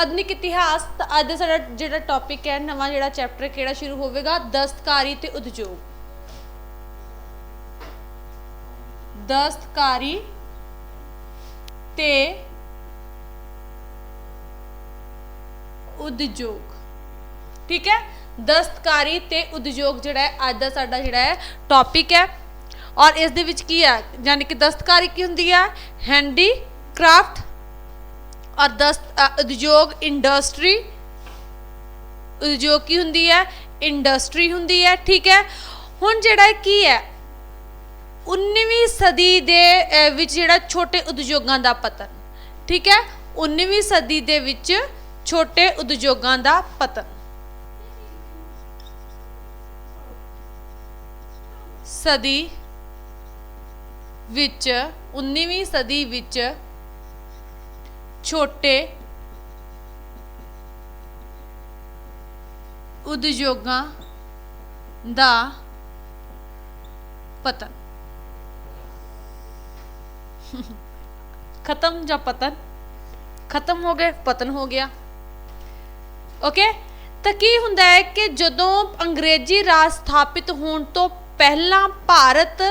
ਆਧੁਨਿਕ ਇਤਿਹਾਸ ਤਾਂ ਅੱਜ ਦਾ ਸਾਡਾ ਜਿਹੜਾ ਟੌਪਿਕ ਹੈ, ਨਵਾਂ ਜਿਹੜਾ ਚੈਪਟਰ ਕਿਹੜਾ ਸ਼ੁਰੂ ਹੋਵੇਗਾ? ਦਸਤਕਾਰੀ ਤੇ ਉਦਯੋਗ। ਦਸਤਕਾਰੀ ਤੇ ਉਦਯੋਗ। ਠੀਕ ਹੈ? ਦਸਤਕਾਰੀ ਤੇ ਉਦਯੋਗ ਜਿਹੜਾ ਹੈ, ਅੱਜ ਦਾ ਸਾਡਾ ਜਿਹੜਾ ਹੈ ਟੌਪਿਕ ਹੈ। ਔਰ ਇਸ ਦੇ ਵਿੱਚ ਕੀ ਹੈ? ਯਾਨੀ ਕਿ ਦਸਤਕਾਰੀ ਕੀ ਹੁੰਦੀ ਹੈ? ਹੈਂਡੀ ਕ੍ਰਾਫਟ ਉਦਯੋਗ ਇੰਡਸਟਰੀ ਉਦਯੋਗ ਕੀ ਹੁੰਦੀ ਹੈ? ਇੰਡਸਟਰੀ ਹੁੰਦੀ ਹੈ, ਠੀਕ ਹੈ? ਹੁਣ ਜਿਹੜਾ ਕੀ ਹੈ? 19ਵੀਂ ਸਦੀ ਦੇ ਵਿੱਚ ਜਿਹੜਾ ਛੋਟੇ ਉਦਯੋਗਾਂ ਦਾ ਪਤਨ, ਠੀਕ ਹੈ? 19ਵੀਂ ਸਦੀ ਦੇ ਵਿੱਚ ਛੋਟੇ ਉਦਯੋਗਾਂ ਦਾ ਪਤਨ। ਸਦੀ ਵਿੱਚ 19ਵੀਂ ਸਦੀ ਵਿੱਚ ਛੋਟੇ ਉਦਯੋਗਾਂ ਦਾ ਪਤਨ। ਖਤਮ ਜਾਂ ਪਤਨ? ਖਤਮ ਹੋ ਗਏ ਪਤਨ ਹੋ ਗਿਆ। ਓਕੇ ਤਾਂ ਕੀ ਹੁੰਦਾ ਹੈ ਕਿ ਜਦੋਂ ਅੰਗਰੇਜ਼ੀ ਰਾਜ ਸਥਾਪਿਤ ਹੋਣ ਤੋਂ ਪਹਿਲਾਂ ਭਾਰਤ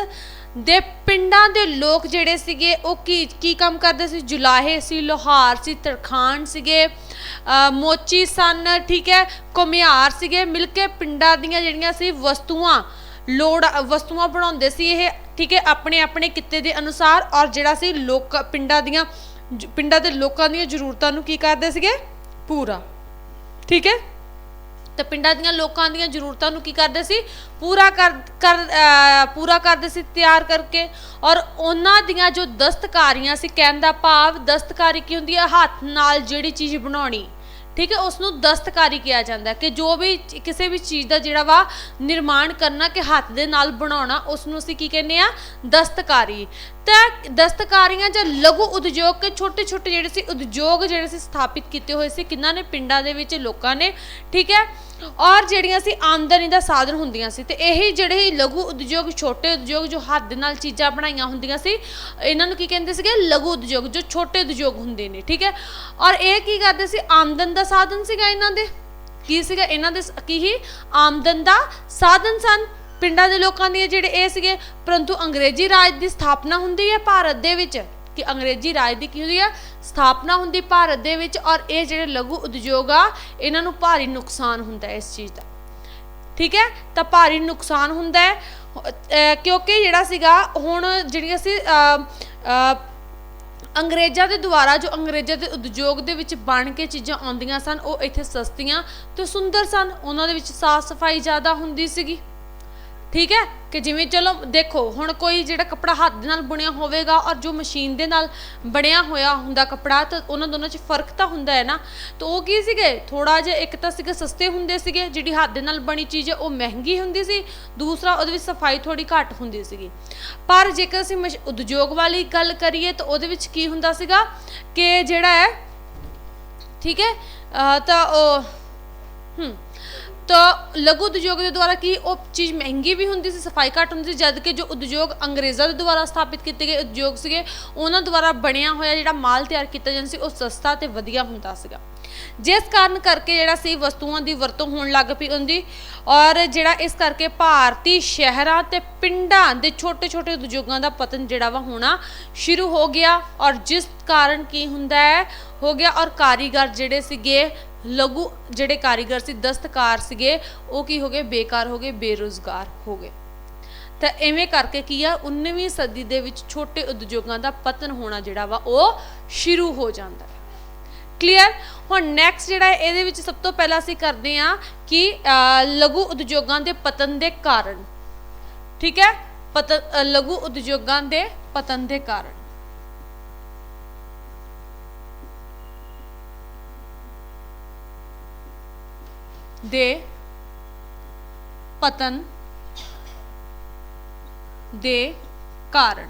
ਦੇ ਪਿੰਡਾਂ ਦੇ ਲੋਕ ਜਿਹੜੇ ਸੀਗੇ, ਉਹ ਕੀ ਕੀ ਕੰਮ ਕਰਦੇ ਸੀ? ਜੁਲਾਹੇ ਸੀ, ਲੋਹਾਰ ਸੀ, ਤਰਖਾਣ ਸੀਗੇ ਮੋਚੀ ਸਨ, ਠੀਕ ਹੈ, ਘੁਮਿਆਰ ਸੀਗੇ, ਮਿਲ ਕੇ ਪਿੰਡਾਂ ਦੀਆਂ ਜਿਹੜੀਆਂ ਸੀ ਵਸਤੂਆਂ, ਲੋੜ, ਵਸਤੂਆਂ ਬਣਾਉਂਦੇ ਸੀ ਇਹ, ਠੀਕ ਹੈ, ਆਪਣੇ ਆਪਣੇ ਕਿੱਤੇ ਦੇ ਅਨੁਸਾਰ ਔਰ ਜਿਹੜਾ ਸੀ ਲੋਕ, ਪਿੰਡਾਂ ਦੀਆਂ, ਜ- ਪਿੰਡਾਂ ਦੇ ਲੋਕਾਂ ਦੀਆਂ ਜ਼ਰੂਰਤਾਂ ਨੂੰ ਕੀ ਕਰਦੇ ਸੀਗੇ? ਪੂਰਾ, ਠੀਕ ਹੈ? ਤਾਂ ਪਿੰਡਾਂ ਦੀਆਂ ਲੋਕਾਂ ਦੀਆਂ ਜ਼ਰੂਰਤਾਂ ਨੂੰ ਕੀ ਕਰਦੇ ਸੀ? ਪੂਰਾ ਕਰ ਕਰ ਪੂਰਾ ਕਰਦੇ ਸੀ, ਤਿਆਰ ਕਰਕੇ। ਔਰ ਉਹਨਾਂ ਦੀਆਂ ਜੋ ਦਸਤਕਾਰੀਆਂ ਸੀ, ਕਹਿਣ ਦਾ ਭਾਵ ਦਸਤਕਾਰੀ ਕੀ ਹੁੰਦੀ ਹੈ? ਹੱਥ ਨਾਲ ਜਿਹੜੀ ਚੀਜ਼ ਬਣਾਉਣੀ। ਠੀਕ ਹੈ ਉਸ ਨੂੰ ਦਸਤਕਾਰੀ ਕਿਹਾ ਜਾਂਦਾ ਕਿ ਜੋ ਵੀ ਕਿਸੇ ਵੀ ਚੀਜ਼ ਦਾ ਜਿਹੜਾ ਵਾ ਨਿਰਮਾਣ ਕਰਨਾ ਕਿ ਹੱਥ ਦੇ ਨਾਲ ਬਣਾਉਣਾ ਉਸ ਨੂੰ ਅਸੀਂ ਕੀ ਕਹਿੰਦੇ ਆ ਦਸਤਕਾਰੀ। ਤਾਂ ਦਸਤਕਾਰੀਆਂ ਜਾਂ ਲਘੂ ਉਦਯੋਗ ਛੋਟੇ ਛੋਟੇ ਜਿਹੜੇ ਸੀ ਉਦਯੋਗ ਜਿਹੜੇ ਸੀ ਸਥਾਪਿਤ ਕੀਤੇ ਹੋਏ ਸੀ, ਕਿੰਨਾਂ ਨੇ ਪਿੰਡਾਂ ਦੇ ਵਿੱਚ ਲੋਕਾਂ ਨੇ, ਠੀਕ ਹੈ? ਔਰ ਜਿਹੜੀਆਂ ਸੀ ਆਮਦਨੀ ਦਾ ਸਾਧਨ ਹੁੰਦੀਆਂ ਸੀ, ਤੇ ਇਹੀ ਜਿਹੜੇ ਲਘੂ ਉਦਯੋਗ, ਛੋਟੇ ਉਦਯੋਗ ਜੋ ਹੱਥ ਦੇ ਨਾਲ ਚੀਜ਼ਾਂ ਬਣਾਈਆਂ ਹੁੰਦੀਆਂ ਸੀ, ਇਹਨਾਂ ਨੂੰ ਕੀ ਕਹਿੰਦੇ ਸੀਗੇ? ਲਘੂ ਉਦਯੋਗ, ਜੋ ਛੋਟੇ ਉਦਯੋਗ ਹੁੰਦੇ ਨੇ, ਠੀਕ ਹੈ? ਔਰ ਇਹ ਕੀ ਕਰਦੇ ਸੀ? ਆਮਦਨ ਦਾ ਸਾਧਨ ਸੀਗਾ ਇਹਨਾਂ ਦੇ। ਕੀ ਸੀਗਾ? ਇਹਨਾਂ ਦੇ ਕੀ ਹੀ? ਆਮਦਨ ਦਾ ਸਾਧਨ ਸਨ। ਪਿੰਡਾਂ ਦੇ ਲੋਕਾਂ ਦੀਆਂ ਜਿਹੜੇ ਇਹ ਸੀਗੇ, ਪਰੰਤੂ ਅੰਗਰੇਜ਼ੀ ਰਾਜ ਦੀ ਸਥਾਪਨਾ ਹੁੰਦੀ ਹੈ ਭਾਰਤ ਦੇ ਵਿੱਚ, ਕਿ ਅੰਗਰੇਜ਼ੀ ਰਾਜ ਦੀ ਕੀ ਹੁੰਦੀ ਹੈ? ਸਥਾਪਨਾ ਹੁੰਦੀ ਭਾਰਤ ਦੇ ਵਿੱਚ ਔਰ ਇਹ ਜਿਹੜੇ ਲਘੂ ਉਦਯੋਗ ਆ, ਇਹਨਾਂ ਨੂੰ ਭਾਰੀ ਨੁਕਸਾਨ ਹੁੰਦਾ ਹੈ ਇਸ ਚੀਜ਼ ਦਾ। ਠੀਕ ਹੈ? ਤਾਂ ਭਾਰੀ ਨੁਕਸਾਨ ਹੁੰਦਾ ਹੈ। ਕਿਉਂਕਿ ਜਿਹੜਾ ਸੀਗਾ, ਹੁਣ ਜਿਹੜੀਆਂ ਸੀ ਅੰਗਰੇਜ਼ਾਂ ਦੇ ਦੁਆਰਾ ਜੋ ਅੰਗਰੇਜ਼ਾਂ ਦੇ ਉਦਯੋਗ ਦੇ ਵਿੱਚ ਬਣ ਕੇ ਚੀਜ਼ਾਂ ਆਉਂਦੀਆਂ ਸਨ, ਉਹ ਇੱਥੇ ਸਸਤੀਆਂ ਤੇ ਸੁੰਦਰ ਸਨ। ਉਹਨਾਂ ਦੇ ਵਿੱਚ ਸਾਫ਼ ਸਫ਼ਾਈ ਜ਼ਿਆਦਾ ਹੁੰਦੀ ਸੀਗੀ। ਠੀਕ ਹੈ? ਕਿ ਜਿਵੇਂ ਚਲੋ, ਦੇਖੋ, ਹੁਣ ਕੋਈ ਜਿਹੜਾ ਕੱਪੜਾ ਹੱਥ ਦੇ ਨਾਲ ਬੁਣਿਆ ਹੋਵੇਗਾ ਔਰ ਜੋ ਮਸ਼ੀਨ ਦੇ ਨਾਲ ਬਣਿਆ ਹੋਇਆ ਹੁੰਦਾ ਕੱਪੜਾ, ਤਾਂ ਉਹਨਾਂ ਦੋਨਾਂ 'ਚ ਫ਼ਰਕ ਤਾਂ ਹੁੰਦਾ ਹੈ ਨਾ। ਤਾਂ ਉਹ ਕੀ ਸੀਗੇ? ਥੋੜਾ ਜਿਹਾ ਇੱਕ ਤਾਂ ਸੀਗੇ ਸਸਤੇ ਹੁੰਦੇ ਸੀਗੇ, ਜਿਹੜੀ ਹੱਥ ਦੇ ਨਾਲ ਬਣੀ ਚੀਜ਼ ਹੈ, ਉਹ ਮਹਿੰਗੀ ਹੁੰਦੀ ਸੀ। ਦੂਸਰਾ, ਉਹਦੇ ਵਿੱਚ ਸਫ਼ਾਈ ਥੋੜੀ ਘੱਟ ਹੁੰਦੀ ਸੀਗੀ। ਪਰ ਜੇਕਰ ਅਸੀਂ ਮਸ਼- ਉਦਯੋਗ ਵਾਲੀ ਗੱਲ ਕਰੀਏ, ਤਾਂ ਉਹਦੇ ਵਿੱਚ ਕੀ ਹੁੰਦਾ ਸੀਗਾ ਕਿ ਜਿਹੜਾ ਹੈ, ਠੀਕ ਹੈ? ਤਾਂ ਉਹ ਹਮ ਤਾਂ ਲਘੂ ਉਦਯੋਗ ਦੇ ਦੁਆਰਾ ਕੀ ਉਹ ਚੀਜ਼ ਮਹਿੰਗੀ ਵੀ ਹੁੰਦੀ ਸੀ, ਸਫ਼ਾਈ ਘੱਟ ਹੁੰਦੀ ਸੀ, ਜਦ ਕਿ ਜੋ ਉਦਯੋਗ ਅੰਗਰੇਜ਼ਾਂ ਦੇ ਦੁਆਰਾ ਸਥਾਪਿਤ ਕੀਤੇ ਗਏ ਉਦਯੋਗ ਸੀਗੇ, ਉਹਨਾਂ ਦੁਆਰਾ ਬਣਿਆ ਹੋਇਆ ਜਿਹੜਾ ਮਾਲ ਤਿਆਰ ਕੀਤਾ ਜਾਂਦਾ ਸੀ, ਉਹ ਸਸਤਾ ਤੇ ਵਧੀਆ ਹੁੰਦਾ ਸੀਗਾ। ਜਿਸ ਕਾਰਨ ਕਰਕੇ ਜਿਹੜਾ ਸੀ ਵਸਤੂਆਂ ਦੀ ਵਰਤੋਂ ਹੋਣ ਲੱਗ ਪਈ ਹੁੰਦੀ ਔਰ ਜਿਹੜਾ ਇਸ ਕਰਕੇ ਭਾਰਤੀ ਸ਼ਹਿਰਾਂ ਤੇ ਪਿੰਡਾਂ ਦੇ ਛੋਟੇ-ਛੋਟੇ ਉਦਯੋਗਾਂ ਦਾ ਪਤਨ ਜਿਹੜਾ ਵਾ ਹੋਣਾ ਸ਼ੁਰੂ ਹੋ ਗਿਆ ਔਰ ਜਿਸ ਕਾਰਨ ਕੀ ਹੁੰਦਾ ਹੈ, ਹੋ ਗਿਆ ਔਰ ਕਾਰੀਗਰ ਜਿਹੜੇ ਸੀਗੇ ਲਘੂ ਜਿਹੜੇ ਕਾਰੀਗਰ ਸੀ, ਦਸਤਕਾਰ ਸੀਗੇ, ਉਹ ਕੀ ਹੋ ਗਏ? ਬੇਕਾਰ ਹੋ ਗਏ, ਬੇਰੁਜ਼ਗਾਰ ਹੋ ਗਏ। ਤਾਂ ਐਵੇਂ ਕਰਕੇ ਕੀ ਆ 19ਵੀਂ ਸਦੀ ਦੇ ਵਿੱਚ ਛੋਟੇ ਉਦਯੋਗਾਂ ਦਾ ਪਤਨ ਹੋਣਾ ਜਿਹੜਾ ਵਾ, ਉਹ ਸ਼ੁਰੂ ਹੋ ਜਾਂਦਾ ਹੈ। ਕਲੀਅਰ ਹੁਣ ਨੈਕਸਟ ਜਿਹੜਾ ਇਹਦੇ ਵਿੱਚ ਸਭ ਤੋਂ ਪਹਿਲਾਂ ਅਸੀਂ ਕਰਦੇ ਆ ਕਿ ਲਘੂ ਉਦਯੋਗਾਂ ਦੇ ਪਤਨ ਦੇ ਕਾਰਨ। ਠੀਕ ਹੈ? ਪਤਨ ਲਘੂ ਉਦਯੋਗਾਂ ਦੇ ਪਤਨ ਦੇ ਕਾਰਨ। ਦੇ ਪਤਨ ਦੇ ਕਾਰਨ।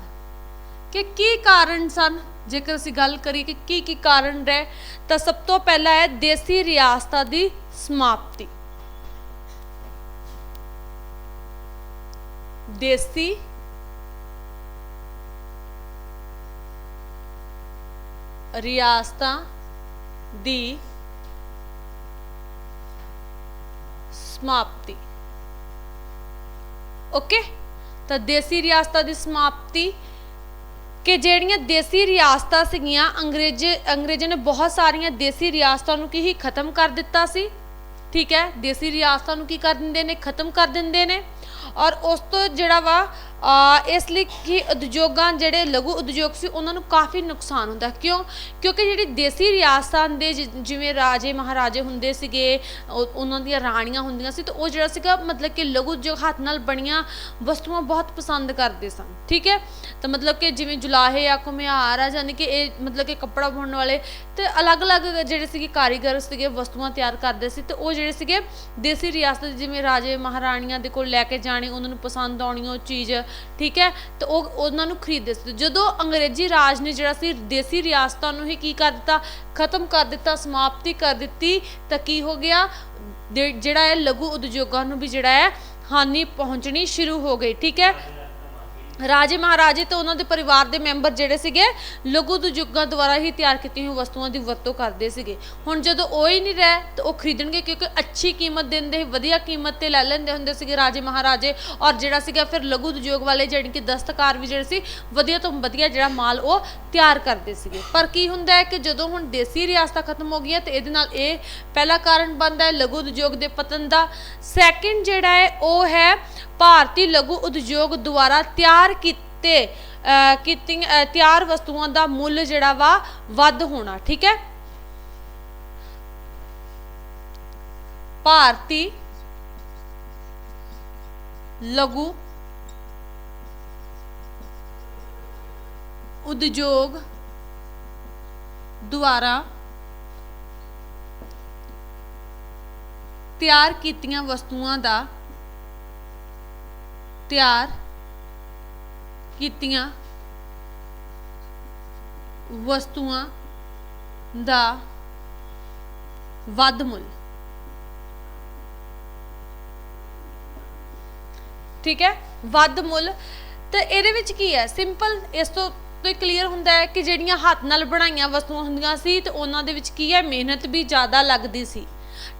ਕਿ ਕੀ ਕਾਰਨ ਸਨ? ਜੇਕਰ ਅਸੀਂ ਗੱਲ ਕਰੀਏ ਕਿ ਕੀ ਕੀ ਕਾਰਨ ਰਹੇ, ਤਾਂ ਸਭ ਤੋਂ ਪਹਿਲਾ ਹੈ ਦੇਸੀ ਰਿਆਸਤਾਂ ਦੀ ਸਮਾਪਤੀ। ਦੇਸੀ ਰਿਆਸਤਾਂ ਦੀ ਸਮਾਪਤੀ। ਓਕੇ ਤਾਂ ਦੇਸੀ ਰਿਆਸਤਾਂ ਦੀ ਸਮਾਪਤੀ ਕਿ ਜਿਹੜੀਆਂ ਦੇਸੀ ਰਿਆਸਤਾਂ ਸੀਗੀਆਂ, ਅੰਗਰੇਜ਼, ਅੰਗਰੇਜ਼ਾਂ ਨੇ ਬਹੁਤ ਸਾਰੀਆਂ ਦੇਸੀ ਰਿਆਸਤਾਂ ਨੂੰ ਕੀ ਹੀ ਖਤਮ ਕਰ ਦਿੱਤਾ ਸੀ? ਠੀਕ ਹੈ? ਦੇਸੀ ਰਿਆਸਤਾਂ ਨੂੰ ਕੀ ਕਰ ਦਿੰਦੇ ਨੇ? ਖਤਮ ਕਰ ਦਿੰਦੇ ਨੇ। ਔਰ ਉਸ ਤੋਂ ਜਿਹੜਾ ਵਾ ਇਸ ਲਈ ਕਿ ਉਦਯੋਗਾਂ ਜਿਹੜੇ ਲਘੂ ਉਦਯੋਗ ਸੀ, ਉਹਨਾਂ ਨੂੰ ਕਾਫੀ ਨੁਕਸਾਨ ਹੁੰਦਾ। ਕਿਉਂ? ਕਿਉਂਕਿ ਜਿਹੜੀ ਦੇਸੀ ਰਿਆਸਤਾਂ ਦੇ ਜਿ- ਜਿਵੇਂ ਰਾਜੇ ਮਹਾਰਾਜੇ ਹੁੰਦੇ ਸੀਗੇ, ਉਹ- ਉਹਨਾਂ ਦੀਆਂ ਰਾਣੀਆਂ ਹੁੰਦੀਆਂ ਸੀ, ਤਾਂ ਉਹ ਜਿਹੜਾ ਸੀਗਾ, ਮਤਲਬ ਕਿ ਲਘੂ ਉਦਯੋਗ ਹੱਥ ਨਾਲ ਬਣੀਆਂ ਵਸਤੂਆਂ ਬਹੁਤ ਪਸੰਦ ਕਰਦੇ ਸਨ। ਠੀਕ ਹੈ? ਤਾਂ ਮਤਲਬ ਕਿ ਜਿਵੇਂ ਜੁਲਾਹੇ ਆ, ਘੁਮਿਆਰ ਆ ਯਾਨੀ ਕਿ ਇਹ ਮਤਲਬ ਕਿ ਕੱਪੜਾ ਬੁਣਨ ਵਾਲੇ, ਤੇ ਅਲੱਗ-ਅਲੱਗ ਜਿਹੜੇ ਸੀਗੇ ਕਾਰੀਗਰ ਸੀਗੇ, ਵਸਤੂਆਂ ਤਿਆਰ ਕਰਦੇ ਸੀ, ਤੇ ਉਹ ਜਿਹੜੇ ਸੀਗੇ ਦੇਸੀ ਰਿਆਸਤ ਦੇ ਜਿਵੇਂ ਰਾਜੇ ਮਹਾਰਾਣੀਆਂ ਦੇ ਕੋਲ ਲੈ ਕੇ ਜਾਣੇ, ਉਹਨਾਂ ਨੂੰ ਪਸੰਦ ਆਉਣੀ ਉਹ ਚੀਜ਼ ਠੀਕ ਹੈ? ਤੇ ਉਹ ਉਹਨਾਂ ਨੂੰ ਖਰੀਦਦੇ ਸੀ। ਜਦੋਂ ਅੰਗਰੇਜ਼ੀ ਰਾਜ ਨੇ ਜਿਹੜਾ ਸੀ, ਦੇਸੀ ਰਿਆਸਤਾਂ ਨੂੰ ਹੀ ਕੀ ਕਰ ਦਿੱਤਾ? ਖਤਮ ਕਰ ਦਿੱਤਾ, ਸਮਾਪਤੀ ਕਰ ਦਿੱਤੀ, ਤਾਂ ਕੀ ਹੋ ਗਿਆ? ਦੇ- ਜਿਹੜਾ ਹੈ ਲਘੂ ਉਦਯੋਗਾਂ ਨੂੰ ਵੀ ਜਿਹੜਾ ਹੈ, ਹਾਨੀ ਪਹੁੰਚਣੀ ਸ਼ੁਰੂ ਹੋ ਗਈ, ਠੀਕ ਹੈ? ਰਾਜੇ ਮਹਾਰਾਜੇ ਤੇ ਉਹਨਾਂ ਦੇ ਪਰਿਵਾਰ ਦੇ ਮੈਂਬਰ ਜਿਹੜੇ ਸੀਗੇ, ਲਘੂ ਉਦਯੋਗਾਂ ਦੁਆਰਾ ਹੀ ਤਿਆਰ ਕੀਤੀਆਂ ਹੋਈਆਂ ਵਸਤੂਆਂ ਦੀ ਵਰਤੋਂ ਕਰਦੇ ਸੀਗੇ। ਹੁਣ ਜਦੋਂ ਉਹ ਹੀ ਨਹੀਂ ਰਹਿ, ਤਾਂ ਉਹ ਖਰੀਦਣਗੇ ਕਿਉਂਕਿ ਅੱਛੀ ਕੀਮਤ ਦਿੰਦੇ ਸੀ ਵਧੀਆ ਕੀਮਤ ਤੇ ਲੈ ਲੈਂਦੇ ਹੁੰਦੇ ਸੀਗੇ ਰਾਜੇ ਮਹਾਰਾਜੇ। ਔਰ ਜਿਹੜਾ ਸੀਗਾ ਫਿਰ ਲਘੂ ਉਦਯੋਗ ਵਾਲੇ ਜਿਹੜੀ ਕਿ ਦਸਤਕਾਰ ਵੀ ਜਿਹੜੇ ਸੀ, ਵਧੀਆ ਤੋਂ ਵਧੀਆ ਜਿਹੜਾ ਮਾਲ ਉਹ ਤਿਆਰ ਕਰਦੇ ਸੀਗੇ। ਪਰ ਕੀ ਹੁੰਦਾ ਹੈ ਕਿ ਜਦੋਂ ਹੁਣ ਦੇਸੀ ਰਿਆਸਤਾਂ ਖਤਮ ਹੋ ਗਈਆਂ, ਤੇ ਇਹਦੇ ਨਾਲ ਇਹ ਪਹਿਲਾ ਕਾਰਨ ਬਣਦਾ ਹੈ ਲਘੂ ਉਦਯੋਗ ਦੇ ਪਤਨ ਦਾ। ਸੈਕਿੰਡ ਜਿਹੜਾ ਹੈ, ਉਹ ਹੈ ਭਾਰਤੀ ਲਘੂ ਉਦਯੋਗ ਦੁਆਰਾ ਤਿਆਰ ਕੀਤੇ ਅਹ, ਕੀਤੀਆਂ ਤਿਆਰ ਵਸਤੂਆਂ ਦਾ ਮੁੱਲ ਜਿਹੜਾ ਵਾ ਵੱਧ ਹੋਣਾ ਠੀਕ ਹੈ? ਭਾਰਤੀ ਲਘੂ ਉਦਯੋਗ ਦੁਆਰਾ ਤਿਆਰ ਕੀਤੀਆਂ ਵਸਤੂਆਂ ਦਾ ਤਿਆਰ ਕੀਤੀਆਂ ਵਸਤੂਆਂ ਦਾ ਵੱਧ ਮੁੱਲ। ਠੀਕ ਹੈ? ਵੱਧ ਮੁੱਲ। ਤੇ ਇਹਦੇ ਵਿੱਚ ਕੀ ਹੈ? ਸਿੰਪਲ ਇਸ ਤੋਂ ਤੋਂ ਕਲੀਅਰ ਹੁੰਦਾ ਹੈ ਕਿ ਜਿਹੜੀਆਂ ਹੱਥ ਨਾਲ ਬਣਾਈਆਂ ਵਸਤੂਆਂ ਹੁੰਦੀਆਂ ਸੀ ਤੇ ਉਹਨਾਂ ਦੇ ਵਿੱਚ ਕੀ ਹੈ? ਮਿਹਨਤ ਵੀ ਜ਼ਿਆਦਾ ਲੱਗਦੀ ਸੀ।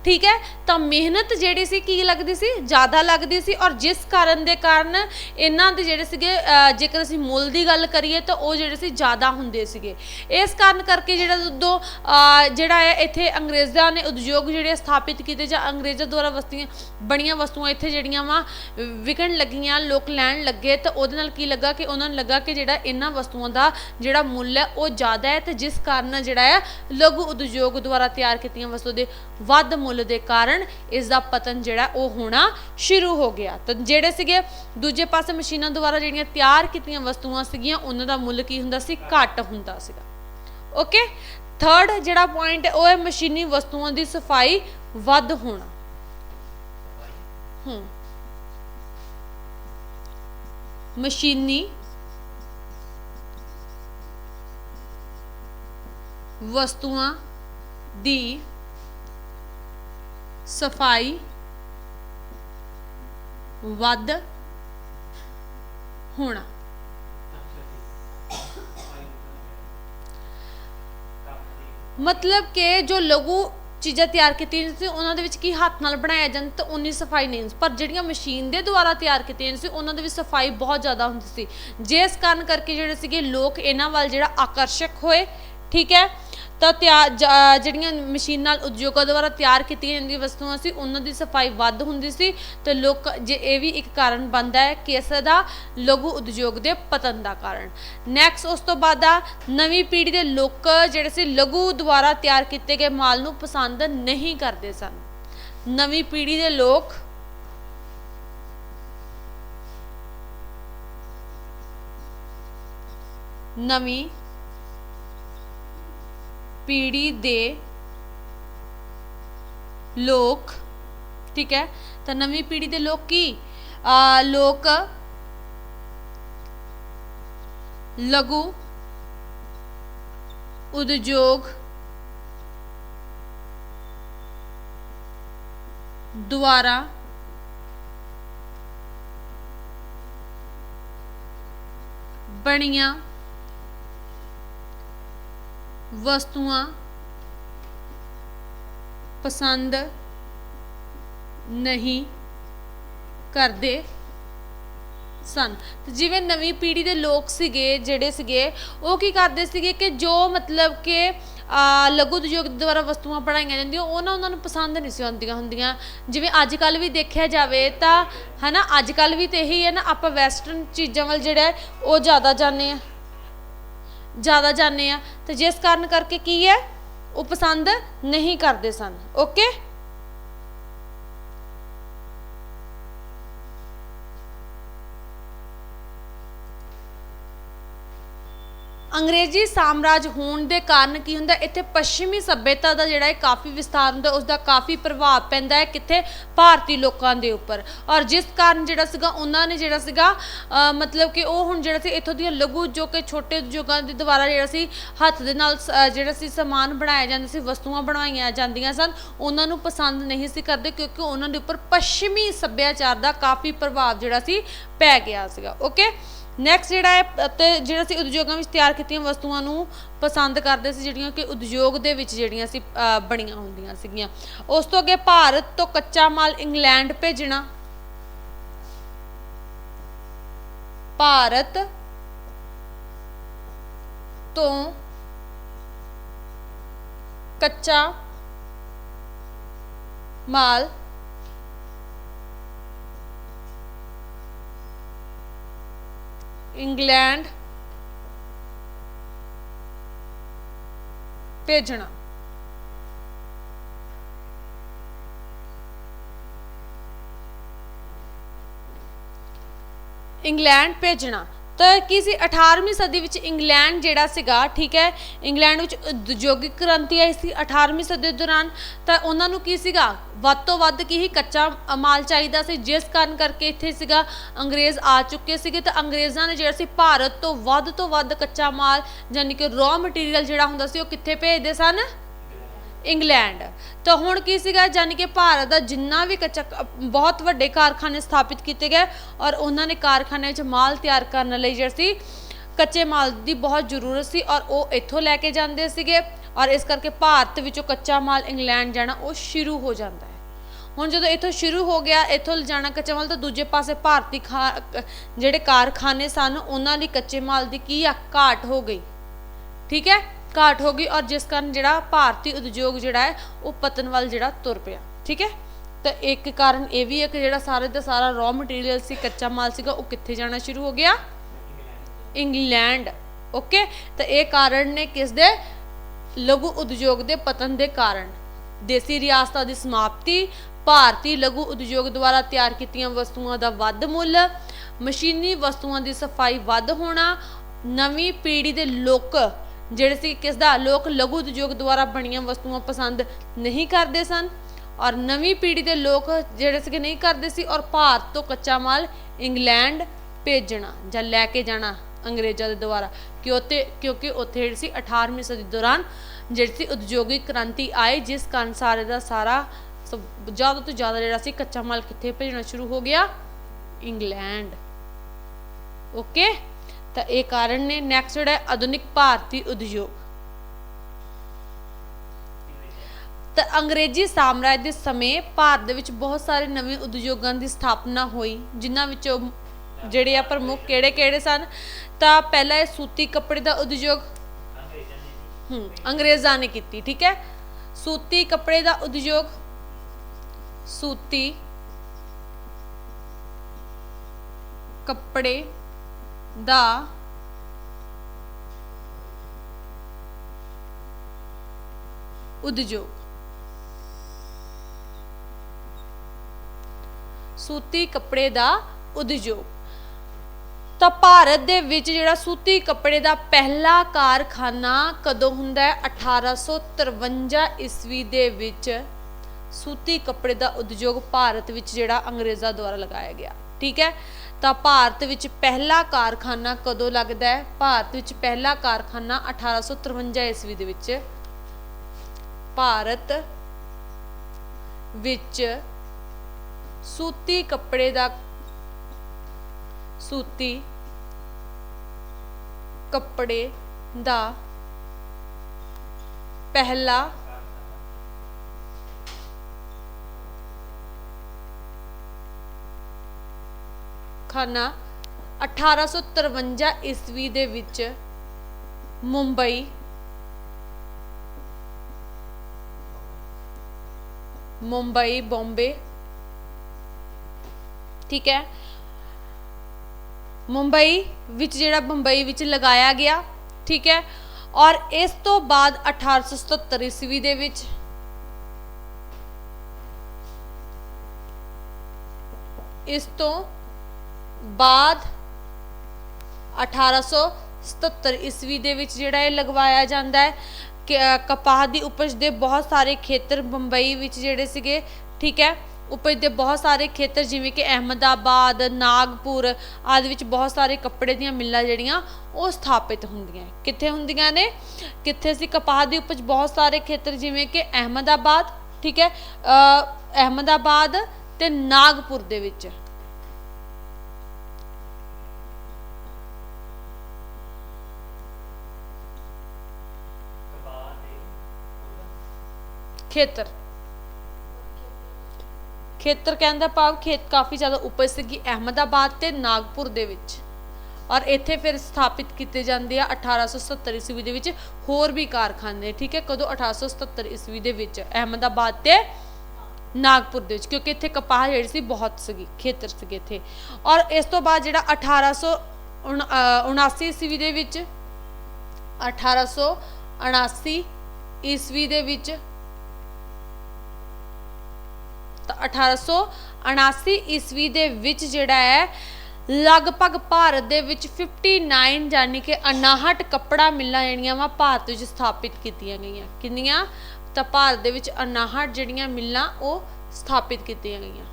ਠੀਕ ਹੈ? ਤਾਂ ਮਿਹਨਤ ਜਿਹੜੀ ਸੀ ਕੀ ਲੱਗਦੀ ਸੀ? ਜ਼ਿਆਦਾ ਲੱਗਦੀ ਸੀ ਔਰ ਜਿਸ ਕਾਰਨ ਦੇ ਕਾਰਨ ਇਹਨਾਂ ਦੇ ਜਿਹੜੇ ਸੀਗੇ ਜੇਕਰ ਅਸੀਂ ਮੁੱਲ ਦੀ ਗੱਲ ਕਰੀਏ ਤਾਂ ਉਹ ਜਿਹੜੇ ਸੀ ਜ਼ਿਆਦਾ ਹੁੰਦੇ ਸੀਗੇ। ਇਸ ਕਾਰਨ ਕਰਕੇ ਜਿਹੜਾ ਜਦੋਂ ਜਿਹੜਾ ਹੈ, ਇੱਥੇ ਅੰਗਰੇਜ਼ਾਂ ਨੇ ਉਦਯੋਗ ਜਿਹੜੇ ਸਥਾਪਿਤ ਕੀਤੇ ਜਾਂ ਅੰਗਰੇਜ਼ਾਂ ਦੁਆਰਾ ਵਸਤੀਆਂ, ਬਣੀਆਂ ਵਸਤੂਆਂ ਇੱਥੇ ਜਿਹੜੀਆਂ ਵਾ, ਵਿਕਣ ਲੱਗੀਆਂ, ਲੋਕ ਲੈਣ ਲੱਗੇ, ਤਾਂ ਉਹਦੇ ਨਾਲ ਕੀ ਲੱਗਾ ਕਿ ਉਹਨਾਂ ਨੂੰ ਲੱਗਾ ਕਿ ਜਿਹੜਾ ਇਹਨਾਂ ਵਸਤੂਆਂ ਦਾ ਜਿਹੜਾ ਮੁੱਲ ਹੈ ਉਹ ਜ਼ਿਆਦਾ ਹੈ ਤੇ ਜਿਸ ਕਾਰਨ ਜਿਹੜਾ ਹੈ, ਲਘੂ ਉਦਯੋਗ ਦੁਆਰਾ ਤਿਆਰ ਕੀਤੀਆਂ ਵਸਤੂ ਦੇ ਵੱਧ ਮੁੱਲ ਦੇ ਕਾਰਨ ਇਸ ਦਾ ਪਤਨ ਜਿਹੜਾ ਉਹ ਹੋਣਾ ਸ਼ੁਰੂ ਹੋ ਗਿਆ। ਤਾਂ ਜਿਹੜੇ ਸੀਗੇ ਦੂਜੇ ਪਾਸੇ ਮਸ਼ੀਨਾਂ ਦੁਆਰਾ ਜਿਹੜੀਆਂ ਤਿਆਰ ਕੀਤੀਆਂ ਵਸਤੂਆਂ ਸੀਗੀਆਂ, ਉਹਨਾਂ ਦਾ ਮੁੱਲ ਕੀ ਹੁੰਦਾ ਸੀ? ਘੱਟ ਹੁੰਦਾ ਸੀਗਾ। ਓਕੇ ਥਰਡ ਜਿਹੜਾ ਪੁਆਇੰਟ ਉਹ ਹੈ ਮਸ਼ੀਨੀ ਵਸਤੂਆਂ ਦੀ ਸਫ਼ਾਈ ਵੱਧ ਹੋਣਾ। ਹੂੰ। ਮਸ਼ੀਨੀ ਵਸਤੂਆਂ ਦੀ ਸਫ਼ਾਈ ਵੱਧ ਹੋਣਾ। ਮਤਲਬ ਕਿ ਜੋ ਲਘੂ ਚੀਜ਼ਾਂ ਤਿਆਰ ਕੀਤੀਆਂ ਸੀ, ਉਹਨਾਂ ਦੇ ਵਿੱਚ ਕੀ ਹੱਥ ਨਾਲ ਬਣਾਇਆ ਜਾਂਦਾ ਤਾਂ ਉਨੀ ਸਫ਼ਾਈ ਨਹੀਂ ਪਰ ਜਿਹੜੀਆਂ ਮਸ਼ੀਨ ਦੇ ਦੁਆਰਾ ਤਿਆਰ ਕੀਤੀਆਂ ਸੀ, ਉਹਨਾਂ ਦੇ ਵਿੱਚ ਸਫ਼ਾਈ ਬਹੁਤ ਜ਼ਿਆਦਾ ਹੁੰਦੀ ਸੀ। ਜਿਸ ਕਾਰਨ ਕਰਕੇ ਜਿਹੜੇ ਸੀਗੇ ਲੋਕ, ਇਹਨਾਂ ਵੱਲ ਜਿਹੜਾ ਆਕਰਸ਼ਕ ਹੋਏ, ਠੀਕ ਹੈ? ਤਾਂ ਤਿਆਰ ਜ- ਜਿਹੜੀਆਂ ਮਸ਼ੀਨਾਂ ਨਾਲ ਉਦਯੋਗਾਂ ਦੁਆਰਾ ਤਿਆਰ ਕੀਤੀਆਂ ਜਾਂਦੀਆਂ ਵਸਤੂਆਂ ਸੀ, ਉਹਨਾਂ ਦੀ ਸਫ਼ਾਈ ਵੱਧ ਹੁੰਦੀ ਸੀ ਤੇ ਲੋਕ ਜੇ ਇਹ ਵੀ ਇੱਕ ਕਾਰਨ ਬਣਦਾ ਹੈ ਕਿ ਦਾ ਲਘੂ ਉਦਯੋਗ ਦੇ ਪਤਨ ਦਾ ਕਾਰਨ। ਨੈਕਸਟ ਉਸ ਤੋਂ ਬਾਅਦ ਆ, ਨਵੀਂ ਪੀੜ੍ਹੀ ਦੇ ਲੋਕ ਜਿਹੜੇ ਸੀ, ਲਘੂ ਦੁਆਰਾ ਤਿਆਰ ਕੀਤੇ ਗਏ ਮਾਲ ਨੂੰ ਪਸੰਦ ਨਹੀਂ ਕਰਦੇ ਸਨ। ਨਵੀਂ ਪੀੜ੍ਹੀ ਦੇ ਲੋਕ ਨਵੀਂ ਪੀੜੀ ਦੇ ਲੋਕ, ਠੀਕ ਹੈ, ਤਾਂ ਨਵੀਂ ਪੀੜ੍ਹੀ ਦੇ ਲੋਕ ਕੀ? ਆ, ਲੋਕ ਲਘੂ, ਉਦਯੋਗ, ਦੁਆਰਾ, ਬਣੀਆਂ ਵਸਤੂਆਂ, ਪਸੰਦ ਨਹੀਂ ਕਰਦੇ ਸਨ। ਜਿਵੇਂ ਨਵੀਂ ਪੀੜ੍ਹੀ ਦੇ ਲੋਕ ਸੀਗੇ, ਜਿਹੜੇ ਸੀਗੇ, ਉਹ ਕੀ ਕਰਦੇ ਸੀਗੇ ਕਿ ਜੋ ਮਤਲਬ ਕਿ, ਆ, ਲਘੂ ਉਦਯੋਗ ਦੁਆਰਾ ਵਸਤੂਆਂ ਬਣਾਈਆਂ ਜਾਂਦੀਆਂ ਉਹ ਨਾ ਉਹਨਾਂ ਨੂੰ ਪਸੰਦ ਨਹੀਂ ਸੀ ਆਉਂਦੀਆਂ ਹੁੰਦੀਆਂ। ਜਿਵੇਂ ਅੱਜ ਕੱਲ ਵੀ ਦੇਖਿਆ ਜਾਵੇ ਤਾਂ, ਹਨਾ ਅੱਜ ਕੱਲ ਵੀ ਤੇ ਇਹੀ ਹੈ ਨਾ, ਆਪਾਂ ਵੈਸਟਰਨ ਚੀਜ਼ਾਂ ਵੱਲ ਜਿਹੜਾ ਉਹ ਜ਼ਿਆਦਾ ਜਾਂਦੇ ਆ ਜ਼ਿਆਦਾ ਜਾਂਦੇ ਆ। ਤੇ ਜਿਸ ਕਾਰਨ ਕਰਕੇ ਕੀ ਹੈ? ਉਹ ਪਸੰਦ ਨਹੀਂ ਕਰਦੇ ਸਨ। ਓਕੇ ਅੰਗਰੇਜ਼ੀ ਸਾਮਰਾਜ ਹੋਣ ਦੇ ਕਾਰਨ ਕੀ ਹੁੰਦਾ, ਇੱਥੇ ਪੱਛਮੀ ਸੱਭਿਅਤਾ ਦਾ ਜਿਹੜਾ ਹੈ ਕਾਫੀ ਵਿਸਥਾਰ ਹੁੰਦਾ ਉਸ ਦਾ ਕਾਫੀ ਪ੍ਰਭਾਵ ਪੈਂਦਾ ਹੈ ਕਿੱਥੇ? ਭਾਰਤੀ ਲੋਕਾਂ ਦੇ ਉੱਪਰ। ਔਰ ਜਿਸ ਕਾਰਨ ਜਿਹੜਾ ਸੀਗਾ, ਉਹਨਾਂ ਨੇ ਜਿਹੜਾ ਸੀਗਾ ਮਤਲਬ ਕਿ ਉਹ ਹੁਣ ਜਿਹੜਾ ਸੀ, ਇੱਥੋਂ ਦੀਆਂ ਲਘੂ ਜੋ ਕਿ ਛੋਟੇ ਉਦਯੋਗਾਂ ਦੇ ਦੁਆਰਾ ਜਿਹੜਾ ਸੀ, ਹੱਥ ਦੇ ਨਾਲ ਸ- ਜਿਹੜਾ ਸੀ ਸਮਾਨ ਬਣਾਇਆ ਜਾਂਦਾ ਸੀ, ਵਸਤੂਆਂ ਬਣਾਈਆਂ ਜਾਂਦੀਆਂ ਸਨ, ਉਹਨਾਂ ਨੂੰ ਪਸੰਦ ਨਹੀਂ ਸੀ ਕਰਦੇ ਕਿਉਂਕਿ ਉਹਨਾਂ ਦੇ ਉੱਪਰ ਪੱਛਮੀ ਸੱਭਿਆਚਾਰ ਦਾ ਕਾਫੀ ਪ੍ਰਭਾਵ ਜਿਹੜਾ ਸੀ ਪੈ ਗਿਆ ਸੀਗਾ, ਓਕੇ? ਨੈਕਸਟ ਜਿਹੜਾ ਹੈ, ਅਤੇ ਜਿਹੜਾ ਸੀ ਉਦਯੋਗਾਂ ਵਿੱਚ ਤਿਆਰ ਕੀਤੀਆਂ ਵਸਤੂਆਂ ਨੂੰ ਪਸੰਦ ਕਰਦੇ ਸੀ, ਜਿਹੜੀਆਂ ਕਿ ਉਦਯੋਗ ਦੇ ਵਿੱਚ ਜਿਹੜੀਆਂ ਸੀ ਬਣੀਆਂ ਹੁੰਦੀਆਂ ਸੀਗੀਆਂ। ਉਸ ਤੋਂ ਅੱਗੇ ਭਾਰਤ ਤੋਂ ਕੱਚਾ ਮਾਲ ਇੰਗਲੈਂਡ ਭੇਜਣਾ। ਭਾਰਤ ਤੋਂ ਕੱਚਾ ਮਾਲ ਇੰਗਲੈਂਡ ਭੇਜਣਾ। ਇੰਗਲੈਂਡ ਭੇਜਣਾ। ਤਾਂ ਕੀ ਸੀ 18ਵੀਂ ਸਦੀ ਵਿੱਚ ਇੰਗਲੈਂਡ ਜਿਹੜਾ ਸੀਗਾ, ਠੀਕ ਹੈ, ਇੰਗਲੈਂਡ ਵਿੱਚ ਉਦਯੋਗਿਕ ਕ੍ਰਾਂਤੀ ਆਈ ਸੀ 18ਵੀਂ ਸਦੀ ਦੌਰਾਨ, ਤਾਂ ਉਹਨਾਂ ਨੂੰ ਕੀ ਸੀਗਾ, ਵੱਧ ਤੋਂ ਵੱਧ ਕੀ ਹੀ ਕੱਚਾ ਮਾਲ ਚਾਹੀਦਾ ਸੀ, ਜਿਸ ਕਾਰਨ ਕਰਕੇ ਇੱਥੇ ਸੀਗਾ, ਅੰਗਰੇਜ਼ ਆ ਚੁੱਕੇ ਸੀਗੇ, ਤਾਂ ਅੰਗਰੇਜ਼ਾਂ ਨੇ ਜਿਹੜਾ ਸੀ ਭਾਰਤ ਤੋਂ ਵੱਧ ਤੋਂ ਵੱਧ ਕੱਚਾ ਮਾਲ ਯਾਨੀ ਕਿ ਰॉ ਮਟੀਰੀਅਲ ਜਿਹੜਾ ਹੁੰਦਾ ਸੀ, ਉਹ ਕਿੱਥੇ ਭੇਜਦੇ ਸਨ? ਇੰਗਲੈਂਡ। ਤਾਂ ਹੁਣ ਕੀ ਸੀਗਾ ਯਾਨੀ ਕਿ ਭਾਰਤ ਦਾ ਜਿੰਨਾ ਵੀ ਕੱਚਾ ਬਹੁਤ ਵੱਡੇ ਕਾਰਖਾਨੇ ਸਥਾਪਿਤ ਕੀਤੇ ਗਏ ਔਰ ਉਹਨਾਂ ਨੇ ਕਾਰਖਾਨਿਆਂ 'ਚ ਮਾਲ ਤਿਆਰ ਕਰਨ ਲਈ ਜਿਹੜਾ ਸੀ, ਕੱਚੇ ਮਾਲ ਦੀ ਬਹੁਤ ਜ਼ਰੂਰਤ ਸੀ ਔਰ ਉਹ ਇੱਥੋਂ ਲੈ ਕੇ ਜਾਂਦੇ ਸੀਗੇ ਔਰ ਇਸ ਕਰਕੇ ਭਾਰਤ ਵਿੱਚੋਂ ਕੱਚਾ ਮਾਲ ਇੰਗਲੈਂਡ ਜਾਣਾ ਉਹ ਸ਼ੁਰੂ ਹੋ ਜਾਂਦਾ ਹੈ। ਹੁਣ ਜਦੋਂ ਇੱਥੋਂ ਸ਼ੁਰੂ ਹੋ ਗਿਆ, ਇੱਥੋਂ ਲਿਜਾਣਾ ਕੱਚਾ ਮਾਲ, ਤਾਂ ਦੂਜੇ ਪਾਸੇ ਭਾਰਤੀ ਖਾ ਜਿਹੜੇ ਕਾਰਖਾਨੇ ਸਨ, ਉਹਨਾਂ ਲਈ ਕੱਚੇ ਮਾਲ ਦੀ ਕੀ ਆ ਘਾਟ ਹੋ ਗਈ। ਠੀਕ ਹੈ? ਘਾਟ ਹੋ ਗਈ ਔਰ ਜਿਸ ਕਾਰਨ ਜਿਹੜਾ ਭਾਰਤੀ ਉਦਯੋਗ ਜਿਹੜਾ ਹੈ, ਉਹ ਪਤਨ ਵੱਲ ਜਿਹੜਾ ਤੁਰ ਪਿਆ। ਠੀਕ ਹੈ? ਤਾਂ ਇੱਕ ਕਾਰਨ ਇਹ ਵੀ ਹੈ ਕਿ ਜਿਹੜਾ ਸਾਰੇ ਦਾ ਸਾਰਾ ਰॉ ਮਟੀਰੀਅਲ ਸੀ, ਕੱਚਾ ਮਾਲ ਸੀਗਾ, ਉਹ ਕਿੱਥੇ ਜਾਣਾ ਸ਼ੁਰੂ ਹੋ ਗਿਆ? ਇੰਗਲੈਂਡ। ਓਕੇ ਤਾਂ ਇਹ ਕਾਰਨ ਨੇ ਕਿਸ ਦੇ? ਲਘੂ ਉਦਯੋਗ ਦੇ ਪਤਨ ਦੇ ਕਾਰਨ। ਦੇਸੀ ਰਿਆਸਤਾਂ ਦੀ ਸਮਾਪਤੀ, ਭਾਰਤੀ ਲਘੂ ਉਦਯੋਗ ਦੁਆਰਾ ਤਿਆਰ ਕੀਤੀਆਂ ਵਸਤੂਆਂ ਦਾ ਵੱਧ ਮੁੱਲ, ਮਸ਼ੀਨੀ ਵਸਤੂਆਂ ਦੀ ਸਫ਼ਾਈ ਵੱਧ ਹੋਣਾ, ਨਵੀਂ ਪੀੜ੍ਹੀ ਦੇ ਲੋਕ ਜਿਹੜੇ ਸੀ ਕਿਸ ਦਾ ਲੋਕ ਲਘੂ ਉਦਯੋਗ ਦੁਆਰਾ ਬਣੀਆਂ ਵਸਤੂਆਂ ਪਸੰਦ ਨਹੀਂ ਕਰਦੇ ਸਨ ਔਰ ਨਵੀਂ ਪੀੜ੍ਹੀ ਦੇ ਲੋਕ ਜਿਹੜੇ ਸੀ ਨਹੀਂ ਕਰਦੇ ਸੀ ਔਰ ਭਾਰਤ ਤੋਂ ਕੱਚਾ ਮਾਲ ਇੰਗਲੈਂਡ ਭੇਜਣਾ ਜਾਂ ਲੈ ਕੇ ਜਾਣਾ ਅੰਗਰੇਜ਼ਾਂ ਦੇ ਦੁਆਰਾ। ਕਿ ਉੱਥੇ ਕਿਉਂਕਿ ਉੱਥੇ ਜਿਹੜੀ ਸੀ 18ਵੀਂ ਸਦੀ ਦੌਰਾਨ ਜਿਹੜੀ ਸੀ ਉਦਯੋਗਿਕ ਕ੍ਰਾਂਤੀ ਆਈ, ਜਿਸ ਕਾਰਨ ਸਾਰੇ ਦਾ ਸਾਰਾ ਸਭ- ਜ਼ਿਆਦਾ ਤੋਂ ਜ਼ਿਆਦਾ ਜਿਹੜਾ ਸੀ ਕੱਚਾ ਮਾਲ ਕਿੱਥੇ ਭੇਜਣਾ ਸ਼ੁਰੂ ਹੋ ਗਿਆ? ਇੰਗਲੈਂਡ। ਓਕੇ ਤਾਂ ਇਹ ਕਾਰਨ ਨੇ। ਨੈਕਸਟ ਜਿਹੜਾ ਹੈ, ਆਧੁਨਿਕ ਭਾਰਤੀ ਉਦਯੋਗ। ਤਾਂ ਅੰਗਰੇਜ਼ੀ ਸਾਮਰਾਜ ਦੇ ਸਮੇਂ ਭਾਰਤ ਦੇ ਵਿੱਚ ਬਹੁਤ ਸਾਰੇ ਨਵੇਂ ਉਦਯੋਗਾਂ ਦੀ ਸਥਾਪਨਾ ਹੋਈ, ਜਿਨ੍ਹਾਂ ਵਿੱਚੋਂ ਜਿਹੜੇ ਆ ਪ੍ਰਮੁੱਖ ਕਿਹੜੇ-ਕਿਹੜੇ ਸਨ? ਤਾਂ ਪਹਿਲਾ ਇਹ ਸੂਤੀ ਕੱਪੜੇ ਦਾ ਉਦਯੋਗ ਹੂੰ, ਅੰਗਰੇਜ਼ਾਂ ਨੇ ਕੀਤੀ, ਠੀਕ ਹੈ? ਸੂਤੀ ਕੱਪੜੇ ਦਾ ਉਦਯੋਗ, ਸੂਤੀ ਕੱਪੜੇ ਦਾ ਉਦਯੋਗ। ਸੂਤੀ ਕੱਪੜੇ ਦਾ ਉਦਯੋਗ। ਤਾਂ ਭਾਰਤ ਦੇ ਵਿੱਚ ਜਿਹੜਾ ਸੂਤੀ ਕੱਪੜੇ ਦਾ ਪਹਿਲਾ ਕਾਰਖਾਨਾ ਕਦੋਂ ਹੁੰਦਾ ਹੈ? 1853 ਈਸਵੀ ਦੇ ਵਿੱਚ ਸੂਤੀ ਕੱਪੜੇ ਦਾ ਉਦਯੋਗ ਭਾਰਤ ਵਿੱਚ ਜਿਹੜਾ ਅੰਗਰੇਜ਼ਾਂ ਦੁਆਰਾ ਲਗਾਇਆ ਗਿਆ। ਠੀਕ ਹੈ? ਤਾਂ ਭਾਰਤ ਵਿੱਚ ਪਹਿਲਾ ਕਾਰਖਾਨਾ ਕਦੋਂ ਲੱਗਦਾ ਹੈ? ਭਾਰਤ ਵਿੱਚ ਪਹਿਲਾ ਕਾਰਖਾਨਾ 1853 ਈਸਵੀ ਦੇ ਵਿੱਚ। ਭਾਰਤ ਵਿੱਚ ਸੂਤੀ ਕੱਪੜੇ ਦਾ ਸੂਤੀ ਕੱਪੜੇ ਦਾ ਪਹਿਲਾ ਖਾਨਾ 1853 ਈਸਵੀ ਦੇ ਵਿੱਚ ਮੁੰਬਈ। ਮੁੰਬਈ, ਬੰਬੇ। ਠੀਕ ਹੈ। ਮੁੰਬਈ ਵਿੱਚ ਜਿਹੜਾ ਬੰਬਈ ਵਿੱਚ ਲਗਾਇਆ ਗਿਆ, ਠੀਕ ਹੈ। ਔਰ ਇਸ ਤੋਂ ਬਾਅਦ 1877 ਈਸਵੀ ਦੇ ਵਿੱਚ ਇਸ ਤੋਂ ਬਾਅਦ 1877 ਈਸਵੀ ਦੇ ਵਿੱਚ ਜਿਹੜਾ ਇਹ ਲਗਵਾਇਆ ਜਾਂਦਾ ਹੈ ਕਿ ਕਪਾਹ ਦੀ ਉਪਜ ਦੇ ਬਹੁਤ ਸਾਰੇ ਖੇਤਰ ਬੰਬਈ ਵਿੱਚ ਜਿਹੜੇ ਸੀਗੇ, ਠੀਕ ਹੈ, ਉਪਜ ਦੇ ਬਹੁਤ ਸਾਰੇ ਖੇਤਰ ਜਿਵੇਂ ਕਿ ਅਹਿਮਦਾਬਾਦ, ਨਾਗਪੁਰ ਆਦਿ ਵਿੱਚ ਬਹੁਤ ਸਾਰੇ ਕੱਪੜੇ ਦੀਆਂ ਮਿੱਲਾਂ ਜਿਹੜੀਆਂ ਉਹ ਸਥਾਪਿਤ ਹੁੰਦੀਆਂ ਕਿੱਥੇ ਹੁੰਦੀਆਂ ਨੇ? ਕਿੱਥੇ ਸੀ? ਕਪਾਹ ਦੀ ਉਪਜ ਬਹੁਤ ਸਾਰੇ ਖੇਤਰ ਜਿਵੇਂ ਕਿ ਅਹਿਮਦਾਬਾਦ, ਠੀਕ ਹੈ ਅਹਿਮਦਾਬਾਦ ਤੇ ਨਾਗਪੁਰ ਦੇ ਵਿੱਚ। ਖੇਤਰ। ਖੇਤਰ ਕਹਿੰਦਾ ਭਾਵ ਖੇਤ ਕਾਫੀ ਜ਼ਿਆਦਾ ਉਪਜ ਸੀਗੀ ਅਹਿਮਦਾਬਾਦ ਤੇ ਨਾਗਪੁਰ ਦੇ ਵਿੱਚ। ਔਰ ਇੱਥੇ ਫਿਰ ਸਥਾਪਿਤ ਕੀਤੇ ਜਾਂਦੇ ਆ 1870 ਈਸਵੀ ਦੇ ਵਿੱਚ ਹੋਰ ਵੀ ਕਾਰਖਾਨੇ, ਠੀਕ ਹੈ? ਕਦੋਂ? 1877 ਈਸਵੀ ਦੇ ਵਿੱਚ, ਅਹਿਮਦਾਬਾਦ ਤੇ ਨਾਗਪੁਰ ਦੇ ਵਿੱਚ, ਕਿਉਂਕਿ ਇੱਥੇ ਕਪਾਹ ਜਿਹੜੀ ਸੀ ਬਹੁਤ ਸੀਗੀ, ਖੇਤਰ ਸੀਗੇ ਇੱਥੇ। ਔਰ ਇਸ ਤੋਂ ਬਾਅਦ ਜਿਹੜਾ 1879 ਈਸਵੀ ਦੇ ਵਿੱਚ 1879 ਈਸਵੀ ਦੇ ਵਿੱਚ ਤਾਂ 1879 ਈਸਵੀ ਦੇ ਵਿੱਚ ਜਿਹੜਾ ਹੈ, ਲਗਭਗ ਭਾਰਤ ਦੇ ਵਿੱਚ 59 ਯਾਨੀ ਕਿ 59 ਕੱਪੜਾ ਮਿਲਾਂ ਜਿਹੜੀਆਂ ਵਾ ਭਾਰਤ ਵਿੱਚ ਸਥਾਪਿਤ ਕੀਤੀਆਂ ਗਈਆਂ। ਕਿੰਨੀਆਂ? ਤਾਂ ਭਾਰਤ ਦੇ ਵਿੱਚ 59 ਜਿਹੜੀਆਂ ਮਿਲਾਂ ਉਹ ਸਥਾਪਿਤ ਕੀਤੀਆਂ ਗਈਆਂ।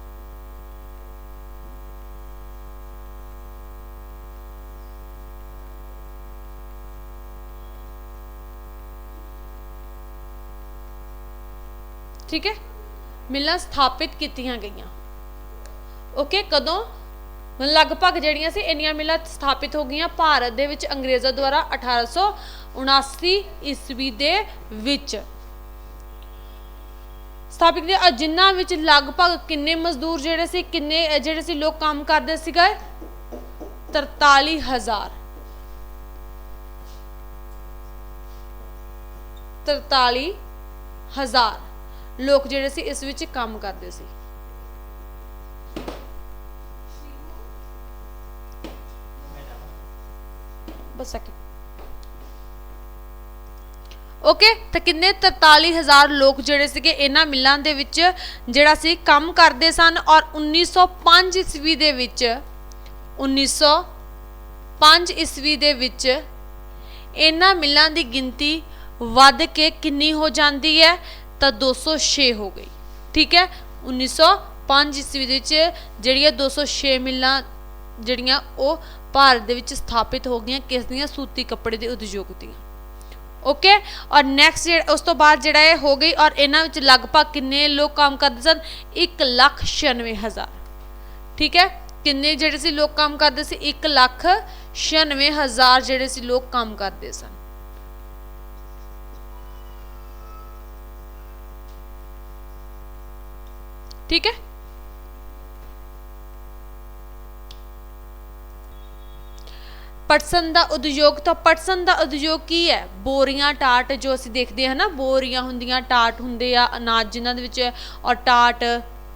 ਠੀਕ ਹੈ? ਮਿਲਾਂ ਸਥਾਪਿਤ ਕੀਤੀਆਂ ਗਈਆਂ। ਓਕੇ ਕਦੋਂ? ਲਗਭਗ ਜਿਹੜੀਆਂ ਸੀ, ਇੰਨੀਆਂ ਮਿਲਾਂ ਸਥਾਪਿਤ ਹੋ ਗਈਆਂ ਭਾਰਤ ਦੇ ਵਿੱਚ ਅੰਗਰੇਜ਼ਾਂ ਦੁਆਰਾ 1879 ਈਸਵੀ ਦੇ ਵਿੱਚ। ਸਥਾਪਿਤ ਕੀਤੀਆਂ ਜਿਨ੍ਹਾਂ ਵਿੱਚ ਲਗਭਗ ਕਿੰਨੇ ਮਜ਼ਦੂਰ ਜਿਹੜੇ ਸੀ, ਕਿੰਨੇ ਜਿਹੜੇ ਸੀ ਲੋਕ ਕੰਮ ਕਰਦੇ ਸੀਗੇ? 43000 43000 ਲੋਕ ਜਿਹੜੇ ਸੀ ਇਸ ਵਿੱਚ ਕੰਮ ਕਰਦੇ ਸੀ। ਬਸ ਸੈਕਿੰਡ ਓਕੇ ਤਾਂ ਕਿੰਨੇ 43000 ਲੋਕ ਜਿਹੜੇ ਸੀਗੇ ਇਹਨਾਂ ਮਿੱਲਾਂ ਦੇ ਵਿੱਚ ਜਿਹੜਾ ਸੀ ਕੰਮ ਕਰਦੇ ਸਨ ਔਰ 1905 ਈਸਵੀ ਦੇ ਵਿੱਚ 1905 ਈਸਵੀ ਦੇ ਵਿੱਚ ਇਹਨਾਂ ਮਿੱਲਾਂ ਦੀ ਗਿਣਤੀ ਵੱਧ ਕੇ ਕਿੰਨੀ ਹੋ ਜਾਂਦੀ ਹੈ? ਤਾਂ 206 ਹੋ ਗਈ। ਠੀਕ ਹੈ? 1905 ਈਸਵੀ ਦੇ ਵਿੱਚ ਜਿਹੜੀਆਂ 206 ਮਿੱਲਾਂ ਜਿਹੜੀਆਂ ਉਹ ਭਾਰਤ ਦੇ ਵਿੱਚ ਸਥਾਪਿਤ ਹੋ ਗਈਆਂ, ਕਿਸ ਦੀਆਂ? ਸੂਤੀ ਕੱਪੜੇ ਦੇ ਉਦਯੋਗ ਦੀਆਂ। ਓਕੇ? ਔਰ ਨੈਕਸਟ ਉਸ ਤੋਂ ਬਾਅਦ ਜਿਹੜਾ ਇਹ ਹੋ ਗਈ ਔਰ ਇਹਨਾਂ ਵਿੱਚ ਲਗਭਗ ਕਿੰਨੇ ਲੋਕ ਕੰਮ ਕਰਦੇ ਸਨ? 196000 ਠੀਕ ਹੈ? ਕਿੰਨੇ ਜਿਹੜੇ ਸੀ ਲੋਕ ਕੰਮ ਕਰਦੇ ਸੀ? 196000 ਜਿਹੜੇ ਸੀ ਲੋਕ ਕੰਮ ਕਰਦੇ ਸਨ। ਠੀਕ ਹੈ? ਪਟਸਨ ਦਾ ਉਦਯੋਗ, ਤਾਂ ਪਟਸਨ ਦਾ ਉਦਯੋਗ ਕੀ ਹੈ? ਬੋਰੀਆਂ ਟਾਟ ਜੋ ਅਸੀਂ ਦੇਖਦੇ ਹਾਂ ਨਾ, ਬੋਰੀਆਂ ਹੁੰਦੀਆਂ, ਟਾਟ ਹੁੰਦੇ ਆ, ਅਨਾਜ ਜਿਨ੍ਹਾਂ ਦੇ ਵਿੱਚ, ਔਰ ਟਾਟ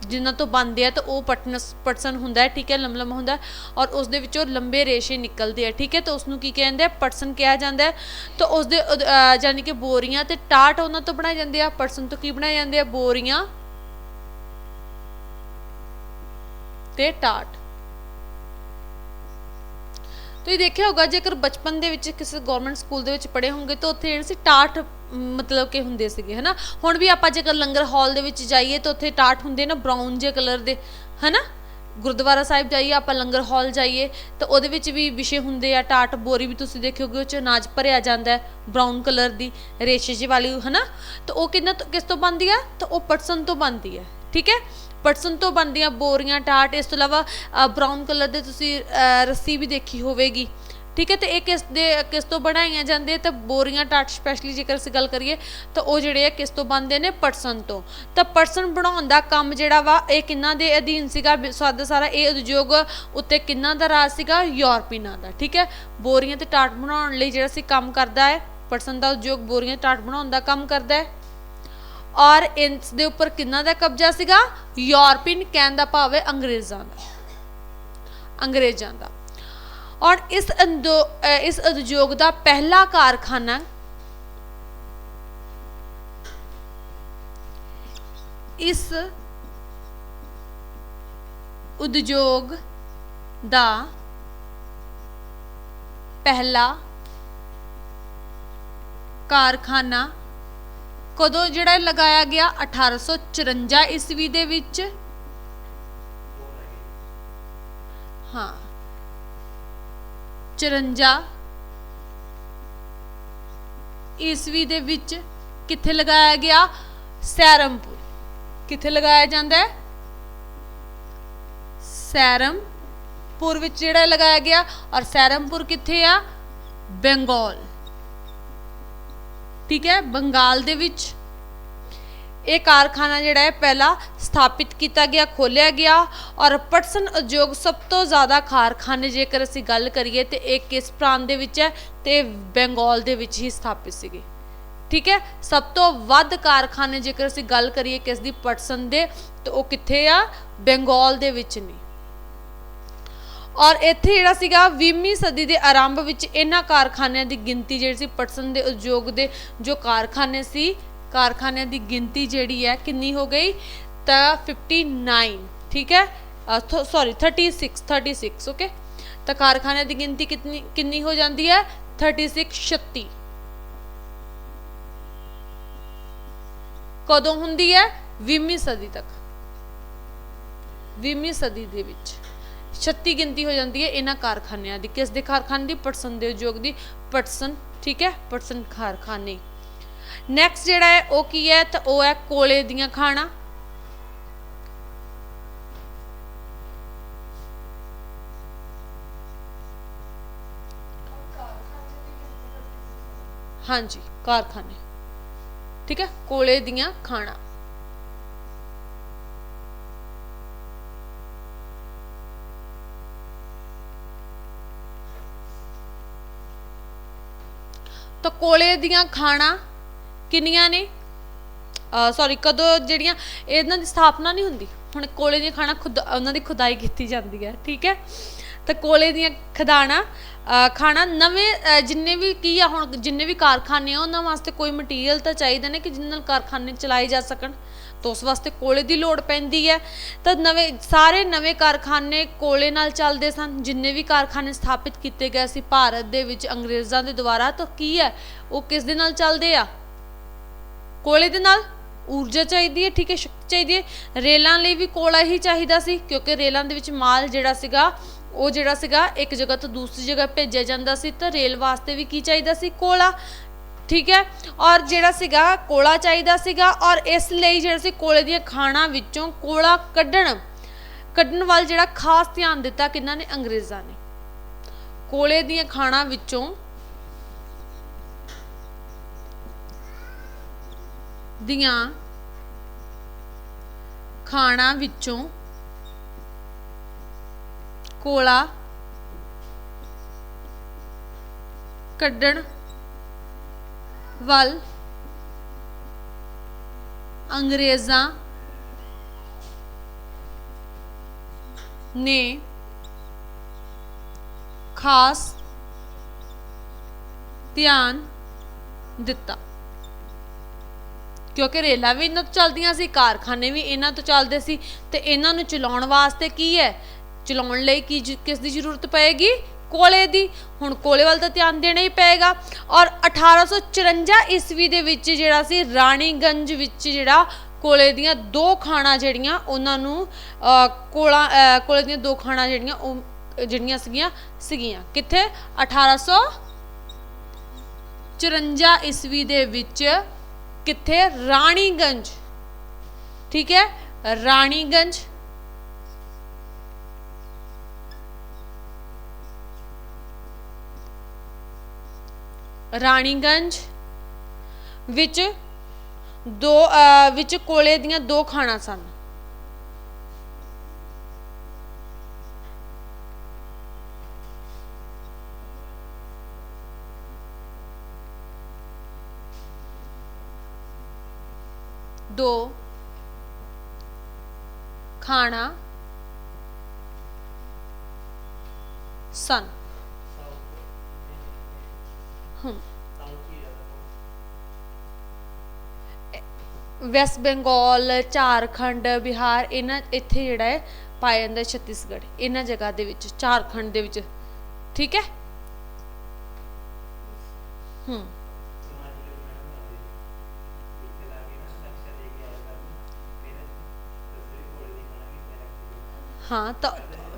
ਜਿਨ੍ਹਾਂ ਤੋਂ ਬਣਦੇ ਆ, ਤਾਂ ਉਹ ਪਟਨਸ, ਪਟਸਨ ਹੁੰਦਾ ਹੈ, ਠੀਕ ਹੈ ਲੰਮ ਲੰਮ ਹੁੰਦਾ ਔਰ ਉਸ ਦੇ ਵਿੱਚੋਂ ਲੰਬੇ ਰੇਸ਼ੇ ਨਿਕਲਦੇ ਆ, ਠੀਕ ਹੈ, ਤਾਂ ਉਸ ਨੂੰ ਕੀ ਕਹਿੰਦੇ ਆ? ਪਟਸਨ ਕਿਹਾ ਜਾਂਦਾ ਹੈ। ਤਾਂ ਉਸ ਦੇ ਉਦ- ਯਾਨੀ ਕਿ ਬੋਰੀਆਂ ਤੇ ਟਾਟ ਉਹਨਾਂ ਤੋਂ ਬਣਾਏ ਜਾਂਦੇ ਆ, ਪਟਸਨ ਤੋਂ ਕੀ ਬਣਾਏ ਜਾਂਦੇ ਆ? ਬੋਰੀਆਂ ਤੇ ਟਾਟ। ਤੁਸੀਂ ਦੇਖਿਆ ਹੋਗਾ ਜੇਕਰ ਬਚਪਨ ਦੇ ਵਿੱਚ ਕਿਸੇ ਗਵਰਨਮੈਂਟ ਸਕੂਲ ਦੇ ਵਿੱਚ ਪੜ੍ਹੇ ਹੋਣਗੇ, ਤਾਂ ਉੱਥੇ ਜਿਹੜੇ ਸੀ ਟਾਟ, ਮਤਲਬ ਕਿ ਹੁੰਦੇ ਸੀਗੇ, ਹਨਾ? ਹੁਣ ਵੀ ਆਪਾਂ ਜੇਕਰ ਲੰਗਰ ਹਾਲ ਦੇ ਵਿੱਚ ਜਾਈਏ, ਤਾਂ ਉੱਥੇ ਟਾਟ ਹੁੰਦੇ ਨਾ ਬਰਾਊਨ ਜੇ ਕਲਰ ਦੇ, ਹਨਾ? ਗੁਰਦੁਆਰਾ ਸਾਹਿਬ ਜਾਈਏ, ਆਪਾਂ ਲੰਗਰ ਹਾਲ ਜਾਈਏ, ਤਾਂ ਉਹਦੇ ਵਿੱਚ ਵੀ ਵਿਸ਼ੇ ਹੁੰਦੇ ਆ, ਟਾਟ ਬੋਰੀ ਵੀ ਤੁਸੀਂ ਦੇਖਿਓਗੇ ਉਹ ਚ ਅਨਾਜ ਭਰਿਆ ਜਾਂਦਾ ਹੈ ਬਰਾਊਨ ਕਲਰ ਦੀ, ਰੇਸ਼ੇ ਜਿਹੀ ਵਾਲੀ, ਹਨਾ? ਤਾਂ ਉਹ ਕਿੰਨਾ ਕਿਸ ਤੋਂ ਬਣਦੀ ਆ? ਤਾਂ ਉਹ ਪਟਸਨ ਤੋਂ ਬਣਦੀ ਹੈ, ਠੀਕ ਹੈ? ਪਟਸਨ ਤੋਂ ਬਣਦੀਆਂ ਬੋਰੀਆਂ ਟਾਟ, ਇਸ ਤੋਂ ਇਲਾਵਾ ਬਰਾਊਨ ਕਲਰ ਦੇ ਤੁਸੀਂ ਰੱਸੀ ਵੀ ਦੇਖੀ ਹੋਵੇਗੀ। ਠੀਕ ਹੈ, ਤੇ ਇਹ ਕਿਸ ਦੇ, ਕਿਸ ਤੋਂ ਬਣਾਈਆਂ ਜਾਂਦੀਆਂ ਤਾਂ ਬੋਰੀਆਂ ਟਾਟ ਸਪੈਸ਼ਲੀ ਜੇਕਰ ਅਸੀਂ ਗੱਲ ਕਰੀਏ, ਤਾਂ ਉਹ ਜਿਹੜੇ ਆ ਕਿਸ ਤੋਂ ਬਣਦੇ ਨੇ? ਪਟਸਨ ਤੋਂ। ਤਾਂ ਪਟਸਨ ਬਣਾਉਣ ਦਾ ਕੰਮ ਜਿਹੜਾ ਵਾ, ਇਹ ਕਿੰਨਾ ਦੇ ਅਧੀਨ ਸੀਗਾ? ਵੀ ਸਾਦਾ ਸਾਰਾ ਇਹ ਉਦਯੋਗ ਉੱਤੇ ਕਿੰਨਾ ਦਾ ਰਾਜ ਸੀਗਾ? ਯੂਰਪੀਨਾਂ ਦਾ। ਠੀਕ ਹੈ, ਬੋਰੀਆਂ ਤੇ ਟਾਟ ਬਣਾਉਣ ਲਈ ਜਿਹੜਾ ਸੀ ਕੰਮ ਕਰਦਾ ਹੈ ਪਟਸਨ ਦਾ ਉਦਯੋਗ ਬੋਰੀਆਂ ਤੇ ਟਾਟ ਬਣਾਉਣ ਦਾ ਕੰਮ ਕਰਦਾ ਹੈ ਔਰ ਇਸ ਦੇ ਉੱਪਰ ਕਿੰਨਾ ਦਾ ਕਬਜ਼ਾ ਸੀਗਾ? ਯੂਰਪੀਨ ਕਹਿਣ ਦਾ ਭਾਵ ਹੈ ਅੰਗਰੇਜ਼ਾਂ ਦਾ। ਅੰਗਰੇਜ਼ਾਂ ਦਾ। ਔਰ ਇਸ ਇਸ ਉਦਯੋਗ ਦਾ ਪਹਿਲਾ ਕਾਰਖਾਨਾ ਇਸ ਉਦਯੋਗ ਦਾ ਪਹਿਲਾ ਕਾਰਖਾਨਾ ਕਦੋਂ ਜਿਹੜਾ ਲਗਾਇਆ ਗਿਆ? 1854 ਈਸਵੀ ਦੇ ਵਿੱਚ। ਹਾਂ। 54 ਈਸਵੀ ਦੇ ਵਿੱਚ ਕਿੱਥੇ ਲਗਾਇਆ ਗਿਆ? ਸੈਰਮਪੁਰ। ਕਿੱਥੇ ਲਗਾਇਆ ਜਾਂਦਾ ਹੈ? ਸੈਰਮਪੁਰ ਵਿੱਚ ਜਿਹੜਾ ਲਗਾਇਆ ਗਿਆ। ਔਰ ਸੈਰਮਪੁਰ ਕਿੱਥੇ ਆ? ਬੰਗਾਲ। ਠੀਕ ਹੈ, ਬੰਗਾਲ ਦੇ ਵਿੱਚ ਇਹ ਕਾਰਖਾਨਾ ਜਿਹੜਾ ਹੈ ਪਹਿਲਾ ਸਥਾਪਿਤ ਕੀਤਾ ਗਿਆ, ਖੋਲਿਆ ਗਿਆ ਔਰ ਪਟਸਨ ਉਦਯੋਗ ਸਭ ਤੋਂ ਜ਼ਿਆਦਾ ਕਾਰਖਾਨੇ ਜੇਕਰ ਅਸੀਂ ਗੱਲ ਕਰੀਏ ਤੇ ਇਹ ਕਿਸ ਪ੍ਰਾਂਤ ਦੇ ਵਿੱਚ ਹੈ ਤੇ ਬੰਗਾਲ ਦੇ ਵਿੱਚ ਹੀ ਸਥਾਪਿਤ ਸੀਗੇ। ਠੀਕ ਹੈ, ਸਭ ਤੋਂ ਵੱਧ ਕਾਰਖਾਨੇ ਜੇਕਰ ਅਸੀਂ ਗੱਲ ਕਰੀਏ ਕਿਸ ਦੀ, ਪਟਸਨ ਦੇ, ਤੇ ਉਹ ਕਿੱਥੇ ਆ? ਬੰਗਾਲ ਦੇ ਵਿੱਚ ਨੇ। ਔਰ ਇੱਥੇ ਜਿਹੜਾ ਸੀਗਾ 20ਵੀਂ ਸਦੀ ਦੇ ਆਰੰਭ ਵਿੱਚ ਇਹਨਾਂ ਕਾਰਖਾਨਿਆਂ ਦੀ ਗਿਣਤੀ ਜਿਹੜੀ ਸੀ ਪਟਸਨ ਦੇ ਉਦਯੋਗ ਦੇ ਜੋ ਕਾਰਖਾਨੇ ਸੀ, ਕਾਰਖਾਨਿਆਂ ਦੀ ਗਿਣਤੀ ਜਿਹੜੀ ਹੈ ਕਿੰਨੀ ਹੋ ਗਈ? ਤਾਂ 59 ਠੀਕ ਹੈ? ਸੌਰੀ 36 36 ਓਕੇ ਤਾਂ ਕਾਰਖਾਨਿਆਂ ਦੀ ਗਿਣਤੀ ਕਿੰਨੀ ਕਿੰਨੀ ਹੋ ਜਾਂਦੀ ਹੈ? 36 36 ਕਦੋਂ ਹੁੰਦੀ ਹੈ? 20ਵੀਂ ਸਦੀ ਤੱਕ। 20ਵੀਂ ਸਦੀ ਦੇ ਵਿੱਚ। 36 ਗਿਣਤੀ ਹੋ ਜਾਂਦੀ ਹੈ ਇਹਨਾਂ ਕਾਰਖਾਨਿਆਂ ਦੀ। ਕਿਸ ਦੇ ਕਾਰਖਾਨੇ ਦੀ? ਪਟਸਨ ਦੇ ਉਦਯੋਗ ਦੀ। ਪਟਸਨ, ਠੀਕ ਹੈ? ਪਟਸਨ ਕਾਰਖਾਨੇ। ਨੈਕਸਟ ਜਿਹੜਾ ਹੈ, ਉਹ ਕੀ ਹੈ? ਤਾਂ ਉਹ ਹੈ ਕੋਲੇ ਦੀਆਂ ਖਾਣਾ। ਹਾਂਜੀ, ਕਾਰਖਾਨੇ। ਠੀਕ ਹੈ? ਕੋਲੇ ਦੀਆਂ ਖਾਣਾ। ਤਾਂ ਕੋਲੇ ਦੀਆਂ ਖਾਣਾ ਕਿੰਨੀਆਂ ਨੇ? ਸੌਰੀ ਕਦੋਂ ਜਿਹੜੀਆਂ, ਇਹਨਾਂ ਦੀ ਸਥਾਪਨਾ ਨਹੀਂ ਹੁੰਦੀ? ਹੁਣ ਕੋਲੇ ਦੀਆਂ ਖਾਣਾ ਖੁਦ, ਉਹਨਾਂ ਦੀ ਖੁਦਾਈ ਕੀਤੀ ਜਾਂਦੀ ਹੈ, ਠੀਕ ਹੈ? ਤਾਂ ਕੋਲੇ ਦੀਆਂ ਖਦਾਣਾ ਖਾਣਾ ਨਵੇਂ ਜਿੰਨੇ ਵੀ ਕੀ ਆ ਹੁਣ, ਜਿੰਨੇ ਵੀ ਕਾਰਖਾਨੇ ਆ, ਉਹਨਾਂ ਵਾਸਤੇ ਕੋਈ ਮਟੀਰੀਅਲ ਤਾਂ ਚਾਹੀਦਾ ਨੇ ਕਿ ਜਿਹਦੇ ਨਾਲ ਕਾਰਖਾਨੇ ਚਲਾਏ ਜਾ ਸਕਣ। ਤਾਂ ਉਸ ਵਾਸਤੇ ਕੋਲੇ ਦੀ ਲੋੜ ਪੈਂਦੀ ਹੈ। ਤਾਂ ਨਵੇਂ, ਸਾਰੇ ਨਵੇਂ ਕਾਰਖਾਨੇ ਕੋਲੇ ਨਾਲ ਚੱਲਦੇ ਸਨ। ਜਿੰਨੇ ਵੀ ਕਾਰਖਾਨੇ ਸਥਾਪਿਤ ਕੀਤੇ ਗਏ ਸੀ ਭਾਰਤ ਦੇ ਵਿੱਚ, ਅੰਗਰੇਜ਼ਾਂ ਦੇ ਦੁਆਰਾ, ਤਾਂ ਕੀ ਹੈ? ਉਹ ਕਿਸ ਦੇ ਨਾਲ ਚੱਲਦੇ ਆ? ਕੋਲੇ ਦੇ ਨਾਲ? ਊਰਜਾ ਚਾਹੀਦੀ ਹੈ, ਠੀਕ ਹੈ, ਸ਼ਕਤੀ ਚਾਹੀਦੀ ਹੈ। ਰੇਲਾਂ ਲਈ ਵੀ ਕੋਲਾ ਹੀ ਚਾਹੀਦਾ ਸੀ, ਕਿਉਂਕਿ ਰੇਲਾਂ ਦੇ ਵਿੱਚ ਮਾਲ ਜਿਹੜਾ ਸੀਗਾ, ਉਹ ਜਿਹੜਾ ਸੀਗਾ, ਇੱਕ ਜਗ੍ਹਾ ਤੋਂ ਦੂਸਰੀ ਜਗ੍ਹਾ ਭੇਜਿਆ ਜਾਂਦਾ ਸੀ। ਤਾਂ ਰੇਲ ਵਾਸਤੇ ਵੀ ਕੀ ਚਾਹੀਦਾ ਸੀ? ਕੋਲਾ। ਠੀਕ ਹੈ? ਔਰ ਜਿਹੜਾ ਸੀਗਾ ਕੋਲਾ ਚਾਹੀਦਾ ਸੀਗਾ ਔਰ ਇਸ ਲਈ ਜਿਹੜਾ ਸੀ ਕੋਲੇ ਦੀਆਂ ਖਾਣਾ ਵਿੱਚੋਂ ਕੋਲਾ ਕੱਢਣ ਕੱਢਣ ਵੱਲ ਜਿਹੜਾ ਖਾਸ ਧਿਆਨ ਦਿੱਤਾ ਕਿਹਨਾਂ ਨੇ? ਅੰਗਰੇਜ਼ਾਂ ਨੇ। ਕੋਲੇ ਦੀਆਂ ਖਾਣਾ ਵਿੱਚੋਂ ਦੀਆਂ ਖਾਣਾ ਵਿੱਚੋਂ ਕੋਲਾ ਕੱਢਣ ਵੱਲ ਅੰਗਰੇਜ਼ਾਂ ਨੇ ਖਾਸ ਧਿਆਨ ਦਿੱਤਾ। ਕਿਉਂਕਿ ਰੇਲਾਂ ਵੀ ਇਹਨਾਂ ਤੋਂ ਚੱਲਦੀਆਂ ਸੀ, ਕਾਰਖਾਨੇ ਵੀ ਇਹਨਾਂ ਤੋਂ ਚੱਲਦੇ ਸੀ, ਤੇ ਇਹਨਾਂ ਨੂੰ ਚਲਾਉਣ ਵਾਸਤੇ ਕੀ ਹੈ? ਚਲਾਉਣ ਲਈ ਕੀ ਕਿਸ ਦੀ ਜ਼ਰੂਰਤ ਪਏਗੀ? ਕੋਲੇ ਦੀ ਹੁਣ ਕੋਲੇ ਵੱਲ ਤਾਂ ਧਿਆਨ ਦੇਣਾ ਹੀ ਪਏਗਾ। ਔਰ 1854 ਈਸਵੀ ਦੇ ਵਿੱਚ ਜਿਹੜਾ ਸੀ ਰਾਣੀਗੰਜ ਵਿੱਚ ਜਿਹੜਾ ਕੋਲੇ ਦੀਆਂ ਦੋ ਖਾਣਾ ਜਿਹੜੀਆਂ ਉਹਨਾਂ ਨੂੰ ਅਹ, ਕੋਲਾ ਕੋਲੇ ਦੀਆਂ ਦੋ ਖਾਣਾ ਜਿਹੜੀਆਂ ਉਹ ਜਿਹੜੀਆਂ ਸੀਗੀਆਂ ਸੀਗੀਆਂ। ਕਿੱਥੇ? 1800 54 ਈਸਵੀ ਦੇ ਵਿੱਚ ਕਿੱਥੇ? ਰਾਣੀਗੰਜ। ਠੀਕ ਹੈ? ਰਾਣੀਗੰਜ ਰਾਣੀਗੰਜ ਵਿੱਚ ਦੋ ਵਿੱਚ ਕੋਲੇ ਦੀਆਂ ਦੋ ਖਾਣਾ ਸਨ। ਦੋ ਖਾਣਾ ਸਨ। ਵੈਸਟ ਬੰਗਾਲ ਝਾਰਖੰਡ ਬਿਹਾਰ ਇਹਨਾਂ ਇੱਥੇ ਜਿਹੜਾ ਹੈ ਪਾਇਆ ਜਾਂਦਾ ਹੈ ਛੱਤੀਸਗੜ੍ਹ ਇਹਨਾਂ ਜਗ੍ਹਾ ਦੇ ਵਿੱਚ ਝਾਰਖੰਡ ਦੇ ਵਿੱਚ ਠੀਕ ਹੈ ਹੂੰ ਹਾਂ ਤਾਂ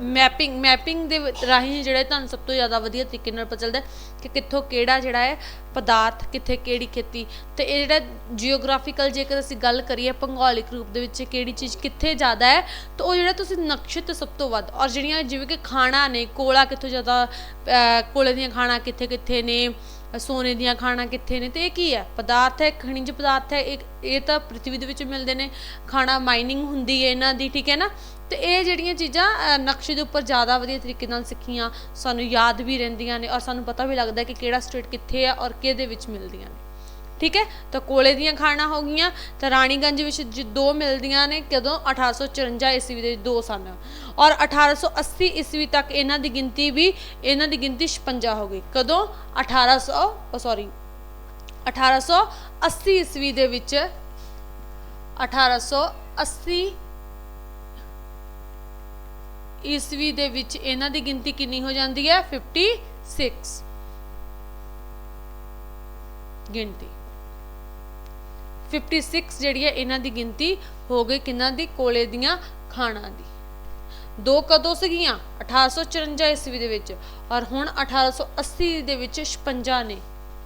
ਮੈਪਿੰਗ ਮੈਪਿੰਗ ਦੇ ਰਾਹੀਂ ਜਿਹੜਾ ਤੁਹਾਨੂੰ ਸਭ ਤੋਂ ਜ਼ਿਆਦਾ ਵਧੀਆ ਤਰੀਕੇ ਨਾਲ ਪਤਾ ਚੱਲਦਾ ਕਿ ਕਿੱਥੋਂ ਕਿਹੜਾ ਜਿਹੜਾ ਹੈ ਪਦਾਰਥ ਕਿੱਥੇ ਕਿਹੜੀ ਖੇਤੀ। ਤੇ ਇਹ ਜਿਹੜਾ ਜੀਓਗ੍ਰਾਫੀਕਲ ਜੇਕਰ ਅਸੀਂ ਗੱਲ ਕਰੀਏ ਭੂਗੋਲਿਕ ਰੂਪ ਦੇ ਵਿੱਚ ਕਿਹੜੀ ਚੀਜ਼ ਕਿੱਥੇ ਜ਼ਿਆਦਾ ਹੈ, ਤਾਂ ਉਹ ਜਿਹੜਾ ਤੁਸੀਂ ਨਕਸ਼ੇ ਤੇ ਸਭ ਤੋਂ ਵੱਧ ਔਰ ਜਿਹੜੀਆਂ ਜਿਵੇਂ ਕਿ ਖਾਣਾ ਨੇ, ਕੋਲਾ ਕਿੱਥੋਂ ਜ਼ਿਆਦਾ ਕੋਲੇ ਦੀਆਂ ਖਾਣਾ ਕਿੱਥੇ ਕਿੱਥੇ ਨੇ ਸੋਨੇ ਦੀਆਂ ਖਾਣਾ ਕਿੱਥੇ ਨੇ? ਤੇ ਇਹ ਕੀ ਹੈ ਪਦਾਰਥ ਹੈ ਖਣਿਜ ਪਦਾਰਥ ਹੈ ਇਹ ਇਹ ਤਾਂ ਪ੍ਰithvi ਦੇ ਵਿੱਚ ਮਿਲਦੇ ਨੇ। ਖਾਣਾ ਮਾਈਨਿੰਗ ਹੁੰਦੀ ਹੈ ਇਹਨਾਂ ਦੀ, ਠੀਕ ਹੈ ਨਾ? ਤੇ ਇਹ ਜਿਹੜੀਆਂ ਚੀਜ਼ਾਂ ਨਕਸ਼ੇ ਦੇ ਉੱਪਰ ਜ਼ਿਆਦਾ ਵਧੀਆ ਤਰੀਕੇ ਨਾਲ ਸਿੱਖੀਆਂ, ਸਾਨੂੰ ਯਾਦ ਵੀ ਰਹਿੰਦੀਆਂ ਨੇ ਔਰ ਸਾਨੂੰ ਪਤਾ ਵੀ ਲੱਗਦਾ ਕਿ ਕਿਹੜਾ ਸਟੇਟ ਕਿੱਥੇ ਹੈ ਔਰ ਕਿਹਦੇ ਵਿੱਚ ਮਿਲਦੀਆਂ ਨੇ। ਠੀਕ ਹੈ? ਤਾਂ ਕੋਲੇ ਦੀਆਂ ਖਾਣਾ ਹੋ ਗਈਆਂ, ਤਾਂ ਰਾਣੀਗੰਜ ਵਿੱਚ ਜ- ਦੋ ਮਿਲਦੀਆਂ ਨੇ, ਕਦੋਂ? 1854 ਈਸਵੀ ਦੇ ਦੋ ਸਨ। ਔਰ 1880 ਈਸਵੀ ਤੱਕ ਇਹਨਾਂ ਦੀ ਗਿਣਤੀ ਵੀ, ਇਹਨਾਂ ਦੀ ਗਿਣਤੀ 56 ਹੋ ਗਈ। ਕਦੋਂ? 1800 ਸੌਰੀ 1880 ਈਸਵੀ ਦੇ ਵਿੱਚ 1880 ਈਸਵੀ ਦੇ ਵਿੱਚ ਇਹਨਾਂ ਦੀ ਗਿਣਤੀ ਕਿੰਨੀ ਹੋ ਜਾਂਦੀ ਹੈ? 56 ਗਿਣਤੀ। 56 ਜਿਹੜੀ ਹੈ ਇਹਨਾਂ ਦੀ ਗਿਣਤੀ ਹੋ ਗਈ ਕਿੰਨਾਂ ਦੀ? ਕੋਲੇ ਦੀਆਂ ਖਾਣਾ ਦੀ। ਦੋ ਕਦੋਂ ਸੀਗੀਆਂ? 1854 ਈਸਵੀ ਦੇ ਵਿੱਚ। ਔਰ ਹੁਣ 1880 ਦੇ ਵਿੱਚ 56 ਨੇ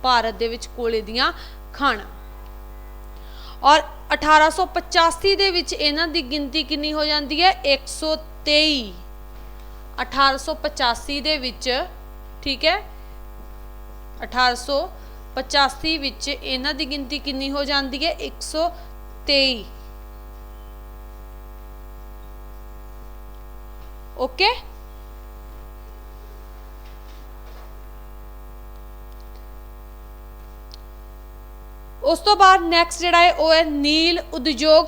ਭਾਰਤ ਦੇ ਵਿੱਚ ਕੋਲੇ ਦੀਆਂ ਖਾਣਾ। ਔਰ 1885 ਦੇ ਵਿੱਚ ਇਹਨਾਂ ਦੀ ਗਿਣਤੀ ਕਿੰਨੀ ਹੋ ਜਾਂਦੀ ਹੈ? 123 1885 ਦੇ ਵਿੱਚ, ਠੀਕ ਹੈ? 1885 ਵਿੱਚ ਇਹਨਾਂ ਦੀ ਗਿਣਤੀ ਕਿੰਨੀ ਹੋ ਜਾਂਦੀ ਹੈ? 123 ਓਕੇ ਉਸ ਤੋਂ ਬਾਅਦ ਨੈਕਸਟ ਜਿਹੜਾ ਹੈ, ਉਹ ਹੈ ਨੀਲ ਉਦਯੋਗ।